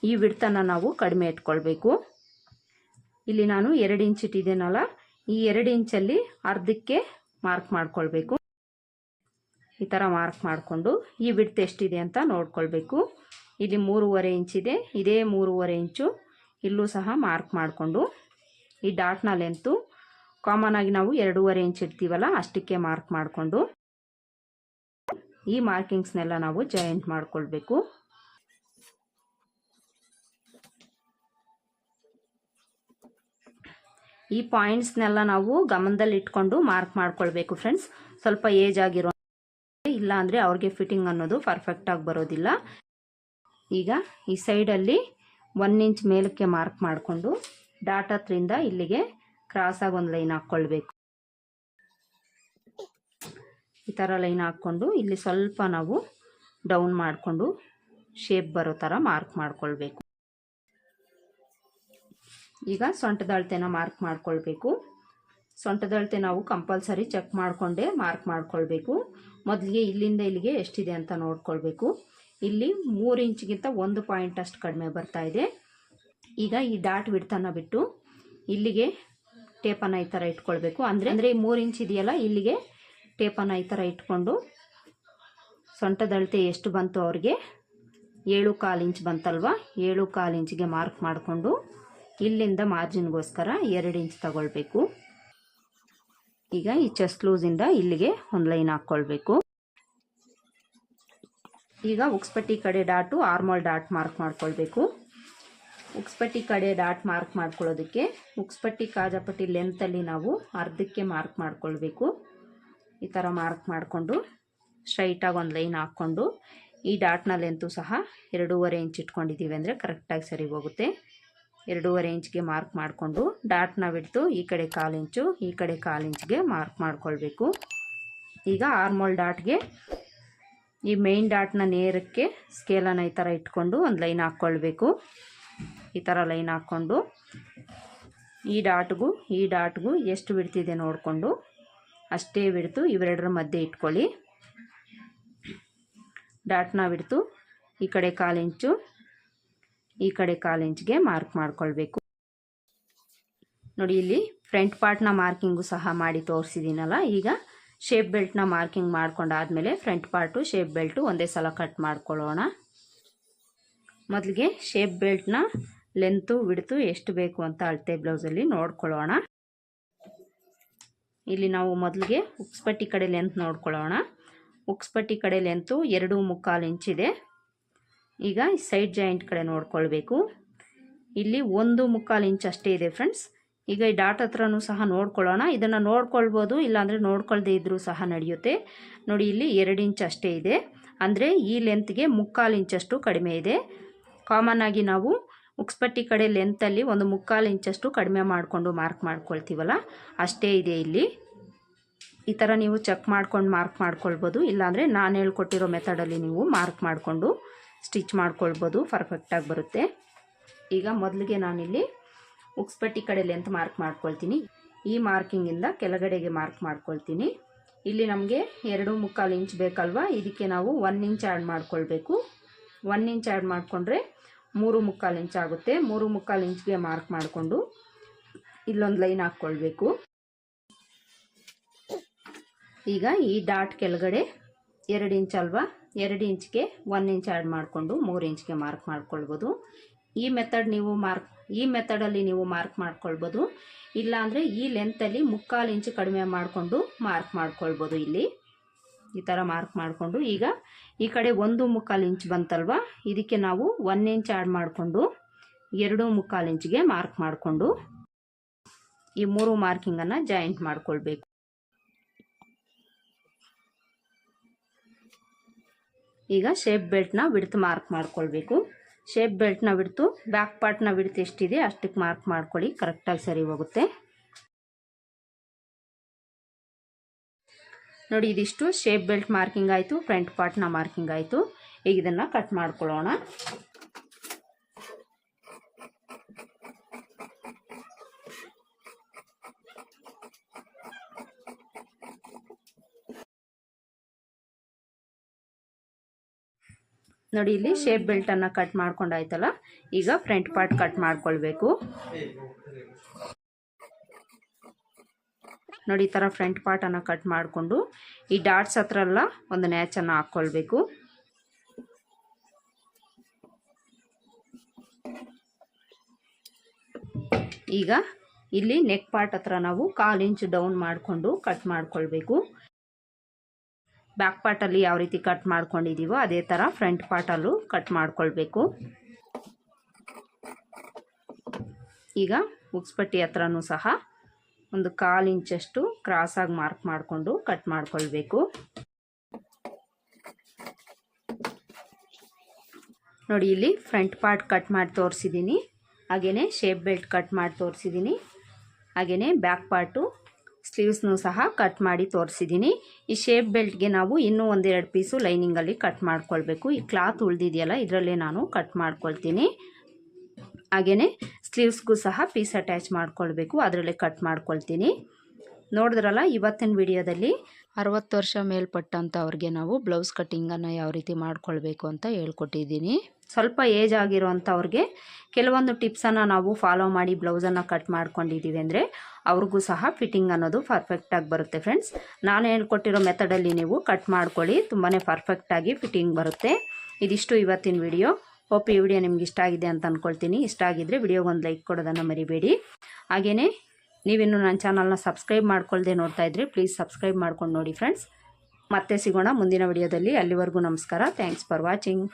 ಈ ವಿಡ್ತನ್ನು ನಾವು ಕಡಿಮೆ ಇಟ್ಕೊಳ್ಬೇಕು. ಇಲ್ಲಿ ನಾನು ಎರಡು ಇಂಚ್ ಇಟ್ಟಿದ್ದೇನಲ್ಲ, ಈ ಎರಡು ಇಂಚಲ್ಲಿ ಅರ್ಧಕ್ಕೆ ಮಾರ್ಕ್ ಮಾಡ್ಕೊಳ್ಬೇಕು. ಈ ಥರ ಮಾರ್ಕ್ ಮಾಡಿಕೊಂಡು ಈ ವಿಡ್ತ್ ಎಷ್ಟಿದೆ ಅಂತ ನೋಡ್ಕೊಳ್ಬೇಕು. ಇಲ್ಲಿ ಮೂರುವರೆ ಇಂಚಿದೆ ಇದೇ ಮೂರುವರೆ ಇಂಚು ಇಲ್ಲೂ ಸಹ ಮಾರ್ಕ್ ಮಾಡಿಕೊಂಡು ಈ ಡಾಟ್ನ ಲೆಂತು ಕಾಮನ್ ಆಗಿ ನಾವು ಎರಡೂವರೆ ಇಂಚ್ ಇರ್ತೀವಲ್ಲ ಅಷ್ಟಕ್ಕೆ ಮಾರ್ಕ್ ಮಾಡಿಕೊಂಡು. ಈ ಮಾರ್ಕಿಂಗ್ಸ್ನೆಲ್ಲ ನಾವು ಜಾಯಿಂಟ್ ಮಾಡಿಕೊಳ್ಬೇಕು. ಈ ಪಾಯಿಂಟ್ಸ್ನೆಲ್ಲ ನಾವು ಗಮನದಲ್ಲಿ ಇಟ್ಕೊಂಡು ಮಾರ್ಕ್ ಮಾಡ್ಕೊಳ್ಬೇಕು ಫ್ರೆಂಡ್ಸ್ ಸ್ವಲ್ಪ ಏಜ್ ಆಗಿರೋ ಇಲ್ಲ ಅಂದರೆ ಅವ್ರಿಗೆ ಫಿಟ್ಟಿಂಗ್ ಅನ್ನೋದು ಪರ್ಫೆಕ್ಟಾಗಿ ಬರೋದಿಲ್ಲ. ಈಗ ಈ ಸೈಡಲ್ಲಿ ಒನ್ ಇಂಚ್ ಮೇಲಕ್ಕೆ ಮಾರ್ಕ್ ಮಾಡಿಕೊಂಡು ಡಾಟ್ ಹತ್ರಿಂದ ಇಲ್ಲಿಗೆ ಕ್ರಾಸಾಗಿ ಒಂದು ಲೈನ್ ಹಾಕ್ಕೊಳ್ಬೇಕು ಈ ಥರ ಲೈನ್ ಹಾಕ್ಕೊಂಡು ಇಲ್ಲಿ ಸ್ವಲ್ಪ ನಾವು ಡೌನ್ ಮಾಡಿಕೊಂಡು ಶೇಪ್ ಬರೋ ಥರ ಮಾರ್ಕ್ ಮಾಡ್ಕೊಳ್ಬೇಕು. ಈಗ ಸೊಂಟದಳತೆನ ಮಾರ್ಕ್ ಮಾಡ್ಕೊಳ್ಬೇಕು. ಸೊಂಟದಳತೆ ನಾವು ಕಂಪಲ್ಸರಿ ಚೆಕ್ ಮಾಡಿಕೊಂಡೇ ಮಾರ್ಕ್ ಮಾಡ್ಕೊಳ್ಬೇಕು. ಮೊದಲಿಗೆ ಇಲ್ಲಿಂದ ಇಲ್ಲಿಗೆ ಎಷ್ಟಿದೆ ಅಂತ ನೋಡ್ಕೊಳ್ಬೇಕು. ಇಲ್ಲಿ ಮೂರು ಇಂಚಿಗಿಂತ ಒಂದು ಪಾಯಿಂಟ್ ಅಷ್ಟು ಕಡಿಮೆ ಬರ್ತಾ ಇದೆ. ಈಗ ಈ ಡಾಟ್ ಬಿಡ್ತನ ಬಿಟ್ಟು ಇಲ್ಲಿಗೆ ಟೇಪನ್ನು ಈ ಥರ ಇಟ್ಕೊಳ್ಬೇಕು. ಅಂದರೆ ಅಂದರೆ ಈ ಮೂರು ಇಂಚ್ ಇದೆಯಲ್ಲ, ಇಲ್ಲಿಗೆ ಟೇಪನ್ನು ಈ ಥರ ಇಟ್ಕೊಂಡು ಸೊಂಟದಳತೆ ಎಷ್ಟು ಬಂತು ಅವ್ರಿಗೆ? ಏಳು ಕಾಲು ಇಂಚ್ ಬಂತಲ್ವ? ಏಳು ಕಾಲು ಇಂಚಿಗೆ ಮಾರ್ಕ್ ಮಾಡಿಕೊಂಡು ಇಲ್ಲಿಂದ ಮಾರ್ಜಿನ್ಗೋಸ್ಕರ ಎರಡು ಇಂಚ್ ತಗೊಳ್ಬೇಕು. ಈಗ ಈ ಚೆಸ್ಟ್ ಲೂಸಿಂದ ಇಲ್ಲಿಗೆ ಒಂದು ಲೈನ್ ಹಾಕ್ಕೊಳ್ಬೇಕು. ಈಗ ಉಕ್ಸ್ಪಟ್ಟಿ ಕಡೆ ಡಾಟು, ಆರ್ಮಲ್ ಡಾಟ್ ಮಾರ್ಕ್ ಮಾಡ್ಕೊಳ್ಬೇಕು. ಉಕ್ಸ್ಪಟ್ಟಿ ಕಡೆ ಡಾಟ್ ಮಾರ್ಕ್ ಮಾಡ್ಕೊಳ್ಳೋದಕ್ಕೆ ಉಕ್ಸ್ಪಟ್ಟಿ ಕಾಜಾಪಟ್ಟಿ ಲೆಂತಲ್ಲಿ ನಾವು ಅರ್ಧಕ್ಕೆ ಮಾರ್ಕ್ ಮಾಡ್ಕೊಳ್ಬೇಕು. ಈ ಥರ ಮಾರ್ಕ್ ಮಾಡಿಕೊಂಡು ಸ್ಟ್ರೈಟಾಗಿ ಒಂದು ಲೈನ್ ಹಾಕ್ಕೊಂಡು ಈ ಡಾಟ್ನ ಲೆಂತು ಸಹ ಎರಡೂವರೆ ಇಂಚ್ ಇಟ್ಕೊಂಡಿದ್ದೀವಿ ಅಂದರೆ ಕರೆಕ್ಟಾಗಿ ಸರಿ ಹೋಗುತ್ತೆ. ಎರಡೂವರೆ ಇಂಚ್ಗೆ ಮಾರ್ಕ್ ಮಾಡಿಕೊಂಡು ಡಾಟ್ನ ಬಿಡ್ತು ಈ ಕಡೆ ಕಾಲು ಇಂಚು ಈ ಕಡೆ ಕಾಲು ಇಂಚ್ಗೆ ಮಾರ್ಕ್ ಮಾಡ್ಕೊಳ್ಬೇಕು. ಈಗ ಆರ್ಮೋಲ್ ಡಾಟ್ಗೆ ಈ ಮೇನ್ ಡಾಟ್ನ ನೇರಕ್ಕೆ ಸ್ಕೇಲನ್ನು ಈ ಥರ ಇಟ್ಕೊಂಡು ಒಂದು ಲೈನ್ ಹಾಕ್ಕೊಳ್ಬೇಕು. ಈ ಥರ ಲೈನ್ ಹಾಕ್ಕೊಂಡು ಈ ಡಾಟ್ಗೂ ಈ ಡಾಟ್ಗೂ ಎಷ್ಟು ಬಿಡ್ತಿದೆ ನೋಡಿಕೊಂಡು ಅಷ್ಟೇ ಬಿಡ್ತು ಇವೆರಡರ ಮಧ್ಯೆ ಇಟ್ಕೊಳ್ಳಿ. ಡಾಟ್ನ ಬಿಡ್ತು ಈ ಕಡೆ ಕಾಲಿಂಚು ಈ ಕಡೆ ಕಾಲು ಇಂಚ್ಗೆ ಮಾರ್ಕ್ ಮಾಡ್ಕೊಳ್ಬೇಕು. ನೋಡಿ ಇಲ್ಲಿ ಫ್ರಂಟ್ ಪಾರ್ಟ್ನ ಮಾರ್ಕಿಂಗು ಸಹ ಮಾಡಿ ತೋರಿಸಿದ್ದೀನಲ್ಲ ಈಗ ಶೇಪ್ ಬೆಲ್ಟ್ನ ಮಾರ್ಕಿಂಗ್ ಮಾಡ್ಕೊಂಡಾದ್ಮೇಲೆ ಫ್ರಂಟ್ ಪಾರ್ಟು ಶೇಪ್ ಬೆಲ್ಟು ಒಂದೇ ಸಲ ಕಟ್ ಮಾಡ್ಕೊಳ್ಳೋಣ. ಮೊದಲಿಗೆ ಶೇಪ್ ಬೆಲ್ಟ್ನ ಲೆಂತು ಬಿಡ್ತು ಎಷ್ಟು ಬೇಕು ಅಂತ ಅಳತೆ ಬ್ಲೌಸಲ್ಲಿ ನೋಡ್ಕೊಳ್ಳೋಣ. ಇಲ್ಲಿ ನಾವು ಮೊದಲಿಗೆ ಉಕ್ಸ್ಪಟ್ಟಿ ಕಡೆ ಲೆಂತ್ ನೋಡ್ಕೊಳ್ಳೋಣ. ಉಕ್ಸ್ಪಟ್ಟಿ ಕಡೆ ಲೆಂತು ಎರಡು ಮುಕ್ಕಾಲು ಇಂಚಿದೆ ಈಗ ಸೈಡ್ ಜಾಯಿಂಟ್ ಕಡೆ ನೋಡ್ಕೊಳ್ಬೇಕು. ಇಲ್ಲಿ ಒಂದು ಮುಕ್ಕಾಲು ಇಂಚ್ ಅಷ್ಟೇ ಇದೆ ಫ್ರೆಂಡ್ಸ್ ಈಗ ಈ ಡಾಟ್ ಹತ್ರನೂ ಸಹ ನೋಡ್ಕೊಳ್ಳೋಣ. ಇದನ್ನು ನೋಡ್ಕೊಳ್ಬೋದು, ಇಲ್ಲಾಂದರೆ ನೋಡ್ಕೊಳ್ದೇ ಇದ್ದರೂ ಸಹ ನಡೆಯುತ್ತೆ. ನೋಡಿ, ಇಲ್ಲಿ ಎರಡು ಇಂಚ್ ಅಷ್ಟೇ ಇದೆ. ಅಂದರೆ ಈ ಲೆಂತ್ಗೆ ಮುಕ್ಕಾಲು ಇಂಚಷ್ಟು ಕಡಿಮೆ ಇದೆ. ಕಾಮನ್ ಆಗಿ ನಾವು ಉಕ್ಸ್ಪಟ್ಟಿ ಕಡೆ ಲೆಂತಲ್ಲಿ ಒಂದು ಮುಕ್ಕಾಲು ಇಂಚಷ್ಟು ಕಡಿಮೆ ಮಾಡಿಕೊಂಡು ಮಾರ್ಕ್ ಮಾಡ್ಕೊಳ್ತೀವಲ್ಲ? ಅಷ್ಟೇ ಇದೆ ಇಲ್ಲಿ. ಈ ಥರ ನೀವು ಚೆಕ್ ಮಾಡ್ಕೊಂಡು ಮಾರ್ಕ್ ಮಾಡ್ಕೊಳ್ಬೋದು. ಇಲ್ಲಾಂದರೆ ನಾನು ಹೇಳ್ಕೊಟ್ಟಿರೋ ಮೆಥಡಲ್ಲಿ ನೀವು ಮಾರ್ಕ್ ಮಾಡಿಕೊಂಡು ಸ್ಟಿಚ್ ಮಾಡ್ಕೊಳ್ಬೋದು. ಪರ್ಫೆಕ್ಟಾಗಿ ಬರುತ್ತೆ. ಈಗ ಮೊದಲಿಗೆ ನಾನಿಲ್ಲಿ ಉಕ್ಸ್ಪಟ್ಟಿ ಕಡೆ ಲೆಂತ್ ಮಾರ್ಕ್ ಮಾಡ್ಕೊಳ್ತೀನಿ. ಈ ಮಾರ್ಕಿಂಗಿಂದ ಕೆಳಗಡೆಗೆ ಮಾರ್ಕ್ ಮಾಡ್ಕೊಳ್ತೀನಿ. ಇಲ್ಲಿ ನಮಗೆ ಎರಡು ಮುಕ್ಕಾಲು ಇಂಚ್ ಬೇಕಲ್ವಾ? ಇದಕ್ಕೆ ನಾವು ಒನ್ ಇಂಚ್ ಆ್ಯಡ್ ಮಾಡ್ಕೊಳ್ಬೇಕು. ಒನ್ ಇಂಚ್ ಆ್ಯಡ್ ಮಾಡಿಕೊಂಡ್ರೆ ಮೂರು ಮುಕ್ಕಾಲು ಇಂಚ್ ಆಗುತ್ತೆ. ಮೂರು ಮುಕ್ಕಾಲು ಇಂಚ್ಗೆ ಮಾರ್ಕ್ ಮಾಡಿಕೊಂಡು ಇಲ್ಲೊಂದು ಲೈನ್ ಹಾಕ್ಕೊಳ್ಬೇಕು. ಈಗ ಈ ಡಾಟ್ ಕೆಳಗಡೆ ಎರಡು ಇಂಚ್ ಅಲ್ವಾ? ಎರಡು ಇಂಚ್ಗೆ ಒನ್ ಇಂಚ್ ಆ್ಯಡ್ ಮಾಡಿಕೊಂಡು ಮೂರು ಇಂಚ್ಗೆ ಮಾರ್ಕ್ ಮಾಡ್ಕೊಳ್ಬೋದು. ಈ ಮೆಥಡ್ ನೀವು ಮಾರ್ಕ್, ಈ ಮೆಥಡಲ್ಲಿ ನೀವು ಮಾರ್ಕ್ ಮಾಡ್ಕೊಳ್ಬೋದು. ಇಲ್ಲಾಂದರೆ ಈ ಲೆಂತಲ್ಲಿ ಮುಕ್ಕಾಲು ಇಂಚು ಕಡಿಮೆ ಮಾಡಿಕೊಂಡು ಮಾರ್ಕ್ ಮಾಡ್ಕೊಳ್ಬೋದು ಇಲ್ಲಿ. ಈ ಥರ ಮಾರ್ಕ್ ಮಾಡಿಕೊಂಡು ಈಗ ಈ ಕಡೆ ಒಂದು ಮುಕ್ಕಾಲು ಇಂಚ್ ಬಂತಲ್ವ? ಇದಕ್ಕೆ ನಾವು ಒನ್ ಇಂಚ್ ಆ್ಯಡ್ ಮಾಡಿಕೊಂಡು ಎರಡು ಮುಕ್ಕಾಲು ಇಂಚ್ಗೆ ಮಾರ್ಕ್ ಮಾಡಿಕೊಂಡು ಈ ಮೂರು ಮಾರ್ಕಿಂಗನ್ನು ಜಾಯಿಂಟ್ ಮಾಡಿಕೊಳ್ಬೇಕು. ಈಗ ಶೇಪ್ ಬೆಲ್ಟ್ನ ಬಿಡ್ತು ಮಾರ್ಕ್ ಮಾಡ್ಕೊಳ್ಬೇಕು. ಶೇಪ್ ಬೆಲ್ಟ್ನ ಬಿಡ್ತು ಬ್ಯಾಕ್ ಪಾರ್ಟ್ನ ಬಿಡ್ತು ಎಷ್ಟಿದೆ ಅಷ್ಟಕ್ಕೆ ಮಾರ್ಕ್ ಮಾಡ್ಕೊಳ್ಳಿ. ಕರೆಕ್ಟಾಗಿ ಸರಿ ಹೋಗುತ್ತೆ. ನೋಡಿ, ಇದಿಷ್ಟು ಶೇಪ್ ಬೆಲ್ಟ್ ಮಾರ್ಕಿಂಗ್ ಆಯಿತು ಫ್ರಂಟ್ ಪಾರ್ಟ್ನ ಮಾರ್ಕಿಂಗ್ ಆಯಿತು. ಈಗ ಇದನ್ನು ಕಟ್ ಮಾಡ್ಕೊಳ್ಳೋಣ. ನೋಡಿ, ಇಲ್ಲಿ ಶೇಪ್ ಬೆಲ್ಟನ್ನು ಕಟ್ ಮಾಡ್ಕೊಂಡಾಯ್ತಲ್ಲ ಈಗ ಫ್ರಂಟ್ ಪಾರ್ಟ್ ಕಟ್ ಮಾಡ್ಕೊಳ್ಬೇಕು. ನೋಡಿ, ಈ ಥರ ಫ್ರಂಟ್ ಪಾರ್ಟನ್ನು ಕಟ್ ಮಾಡಿಕೊಂಡು ಈ ಡಾಟ್ಸ್ ಹತ್ರ ಎಲ್ಲ ಒಂದು ನ್ಯಾಚನ್ನು ಹಾಕ್ಕೊಳ್ಬೇಕು. ಈಗ ಇಲ್ಲಿ ನೆಕ್ ಪಾರ್ಟ್ ಹತ್ರ ನಾವು ಕಾಲು ಇಂಚ್ ಡೌನ್ ಮಾಡಿಕೊಂಡು ಕಟ್ ಮಾಡ್ಕೊಳ್ಬೇಕು. ಬ್ಯಾಕ್ ಪಾರ್ಟಲ್ಲಿ ಯಾವ ರೀತಿ ಕಟ್ ಮಾಡ್ಕೊಂಡಿದ್ದೀವೋ ಅದೇ ಥರ ಫ್ರಂಟ್ ಪಾರ್ಟಲ್ಲೂ ಕಟ್ ಮಾಡ್ಕೊಳ್ಬೇಕು. ಈಗ ಉಕ್ಸ್ಪಟ್ಟಿ ಹತ್ರನೂ ಸಹ ಒಂದು ಕಾಲು ಇಂಚಷ್ಟು ಕ್ರಾಸಾಗಿ ಮಾರ್ಕ್ ಮಾಡಿಕೊಂಡು ಕಟ್ ಮಾಡ್ಕೊಳ್ಬೇಕು. ನೋಡಿ, ಇಲ್ಲಿ ಫ್ರಂಟ್ ಪಾರ್ಟ್ ಕಟ್ ಮಾಡಿ ತೋರಿಸಿದ್ದೀನಿ ಹಾಗೆಯೇ ಶೇಪ್ ಬೆಲ್ಟ್ ಕಟ್ ಮಾಡಿ ತೋರಿಸಿದ್ದೀನಿ ಹಾಗೆಯೇ ಬ್ಯಾಕ್ ಪಾರ್ಟು ಸ್ಲೀವ್ಸ್ನೂ ಸಹ ಕಟ್ ಮಾಡಿ ತೋರಿಸಿದ್ದೀನಿ ಈ ಶೇಪ್ ಬೆಲ್ಟ್ಗೆ ನಾವು ಇನ್ನೂ ಒಂದೆರಡು ಪೀಸು ಲೈನಿಂಗಲ್ಲಿ ಕಟ್ ಮಾಡ್ಕೊಳ್ಬೇಕು. ಈ ಕ್ಲಾತ್ ಉಳಿದಿದೆಯಲ್ಲ, ಇದರಲ್ಲೇ ನಾನು ಕಟ್ ಮಾಡ್ಕೊಳ್ತೀನಿ. ಹಾಗೆಯೇ ಸ್ಲೀವ್ಸ್ಗೂ ಸಹ ಪೀಸ್ ಅಟ್ಯಾಚ್ ಮಾಡ್ಕೊಳ್ಬೇಕು. ಅದರಲ್ಲೇ ಕಟ್ ಮಾಡ್ಕೊಳ್ತೀನಿ. ನೋಡಿದ್ರಲ್ಲ ಇವತ್ತಿನ ವಿಡಿಯೋದಲ್ಲಿ ಅರವತ್ತು ವರ್ಷ ಮೇಲ್ಪಟ್ಟಂಥವ್ರಿಗೆ ನಾವು ಬ್ಲೌಸ್ ಕಟ್ಟಿಂಗನ್ನು ಯಾವ ರೀತಿ ಮಾಡ್ಕೊಳ್ಬೇಕು ಅಂತ ಹೇಳ್ಕೊಟ್ಟಿದ್ದೀನಿ. ಸ್ವಲ್ಪ ಏಜ್ ಆಗಿರೋವಂಥವ್ರಿಗೆ ಕೆಲವೊಂದು ಟಿಪ್ಸನ್ನು ನಾವು ಫಾಲೋ ಮಾಡಿ ಬ್ಲೌಸನ್ನು ಕಟ್ ಮಾಡ್ಕೊಂಡಿದ್ದೀವಿ ಅಂದರೆ ಅವ್ರಿಗೂ ಸಹ ಫಿಟ್ಟಿಂಗ್ ಅನ್ನೋದು ಪರ್ಫೆಕ್ಟಾಗಿ ಬರುತ್ತೆ ಫ್ರೆಂಡ್ಸ್ ನಾನು ಹೇಳ್ಕೊಟ್ಟಿರೋ ಮೆಥಡಲ್ಲಿ ನೀವು ಕಟ್ ಮಾಡ್ಕೊಳ್ಳಿ. ತುಂಬಾ ಪರ್ಫೆಕ್ಟಾಗಿ ಫಿಟ್ಟಿಂಗ್ ಬರುತ್ತೆ. ಇದಿಷ್ಟು ಇವತ್ತಿನ ವಿಡಿಯೋ ಹೋಪ್ ಈ ವಿಡಿಯೋ ನಿಮ್ಗೆ ಇಷ್ಟ ಆಗಿದೆ ಅಂತ ಅಂದ್ಕೊಳ್ತೀನಿ ಇಷ್ಟ ಆಗಿದ್ದರೆ ವಿಡಿಯೋಗೊಂದು ಲೈಕ್ ಕೊಡೋದನ್ನು ಮರಿಬೇಡಿ. ಹಾಗೆಯೇ ನೀವಿನ್ನು ನನ್ನ ಚಾನಲ್ನ ಸಬ್ಸ್ಕ್ರೈಬ್ ಮಾಡ್ಕೊಳ್ದೆ ನೋಡ್ತಾ ಇದ್ರಿ ಪ್ಲೀಸ್ ಸಬ್ಸ್ಕ್ರೈಬ್ ಮಾಡ್ಕೊಂಡು ನೋಡಿ ಫ್ರೆಂಡ್ಸ್. ಮತ್ತೆ ಸಿಗೋಣ ಮುಂದಿನ ವಿಡಿಯೋದಲ್ಲಿ. ಅಲ್ಲಿವರೆಗೂ ನಮಸ್ಕಾರ. Thanks for watching.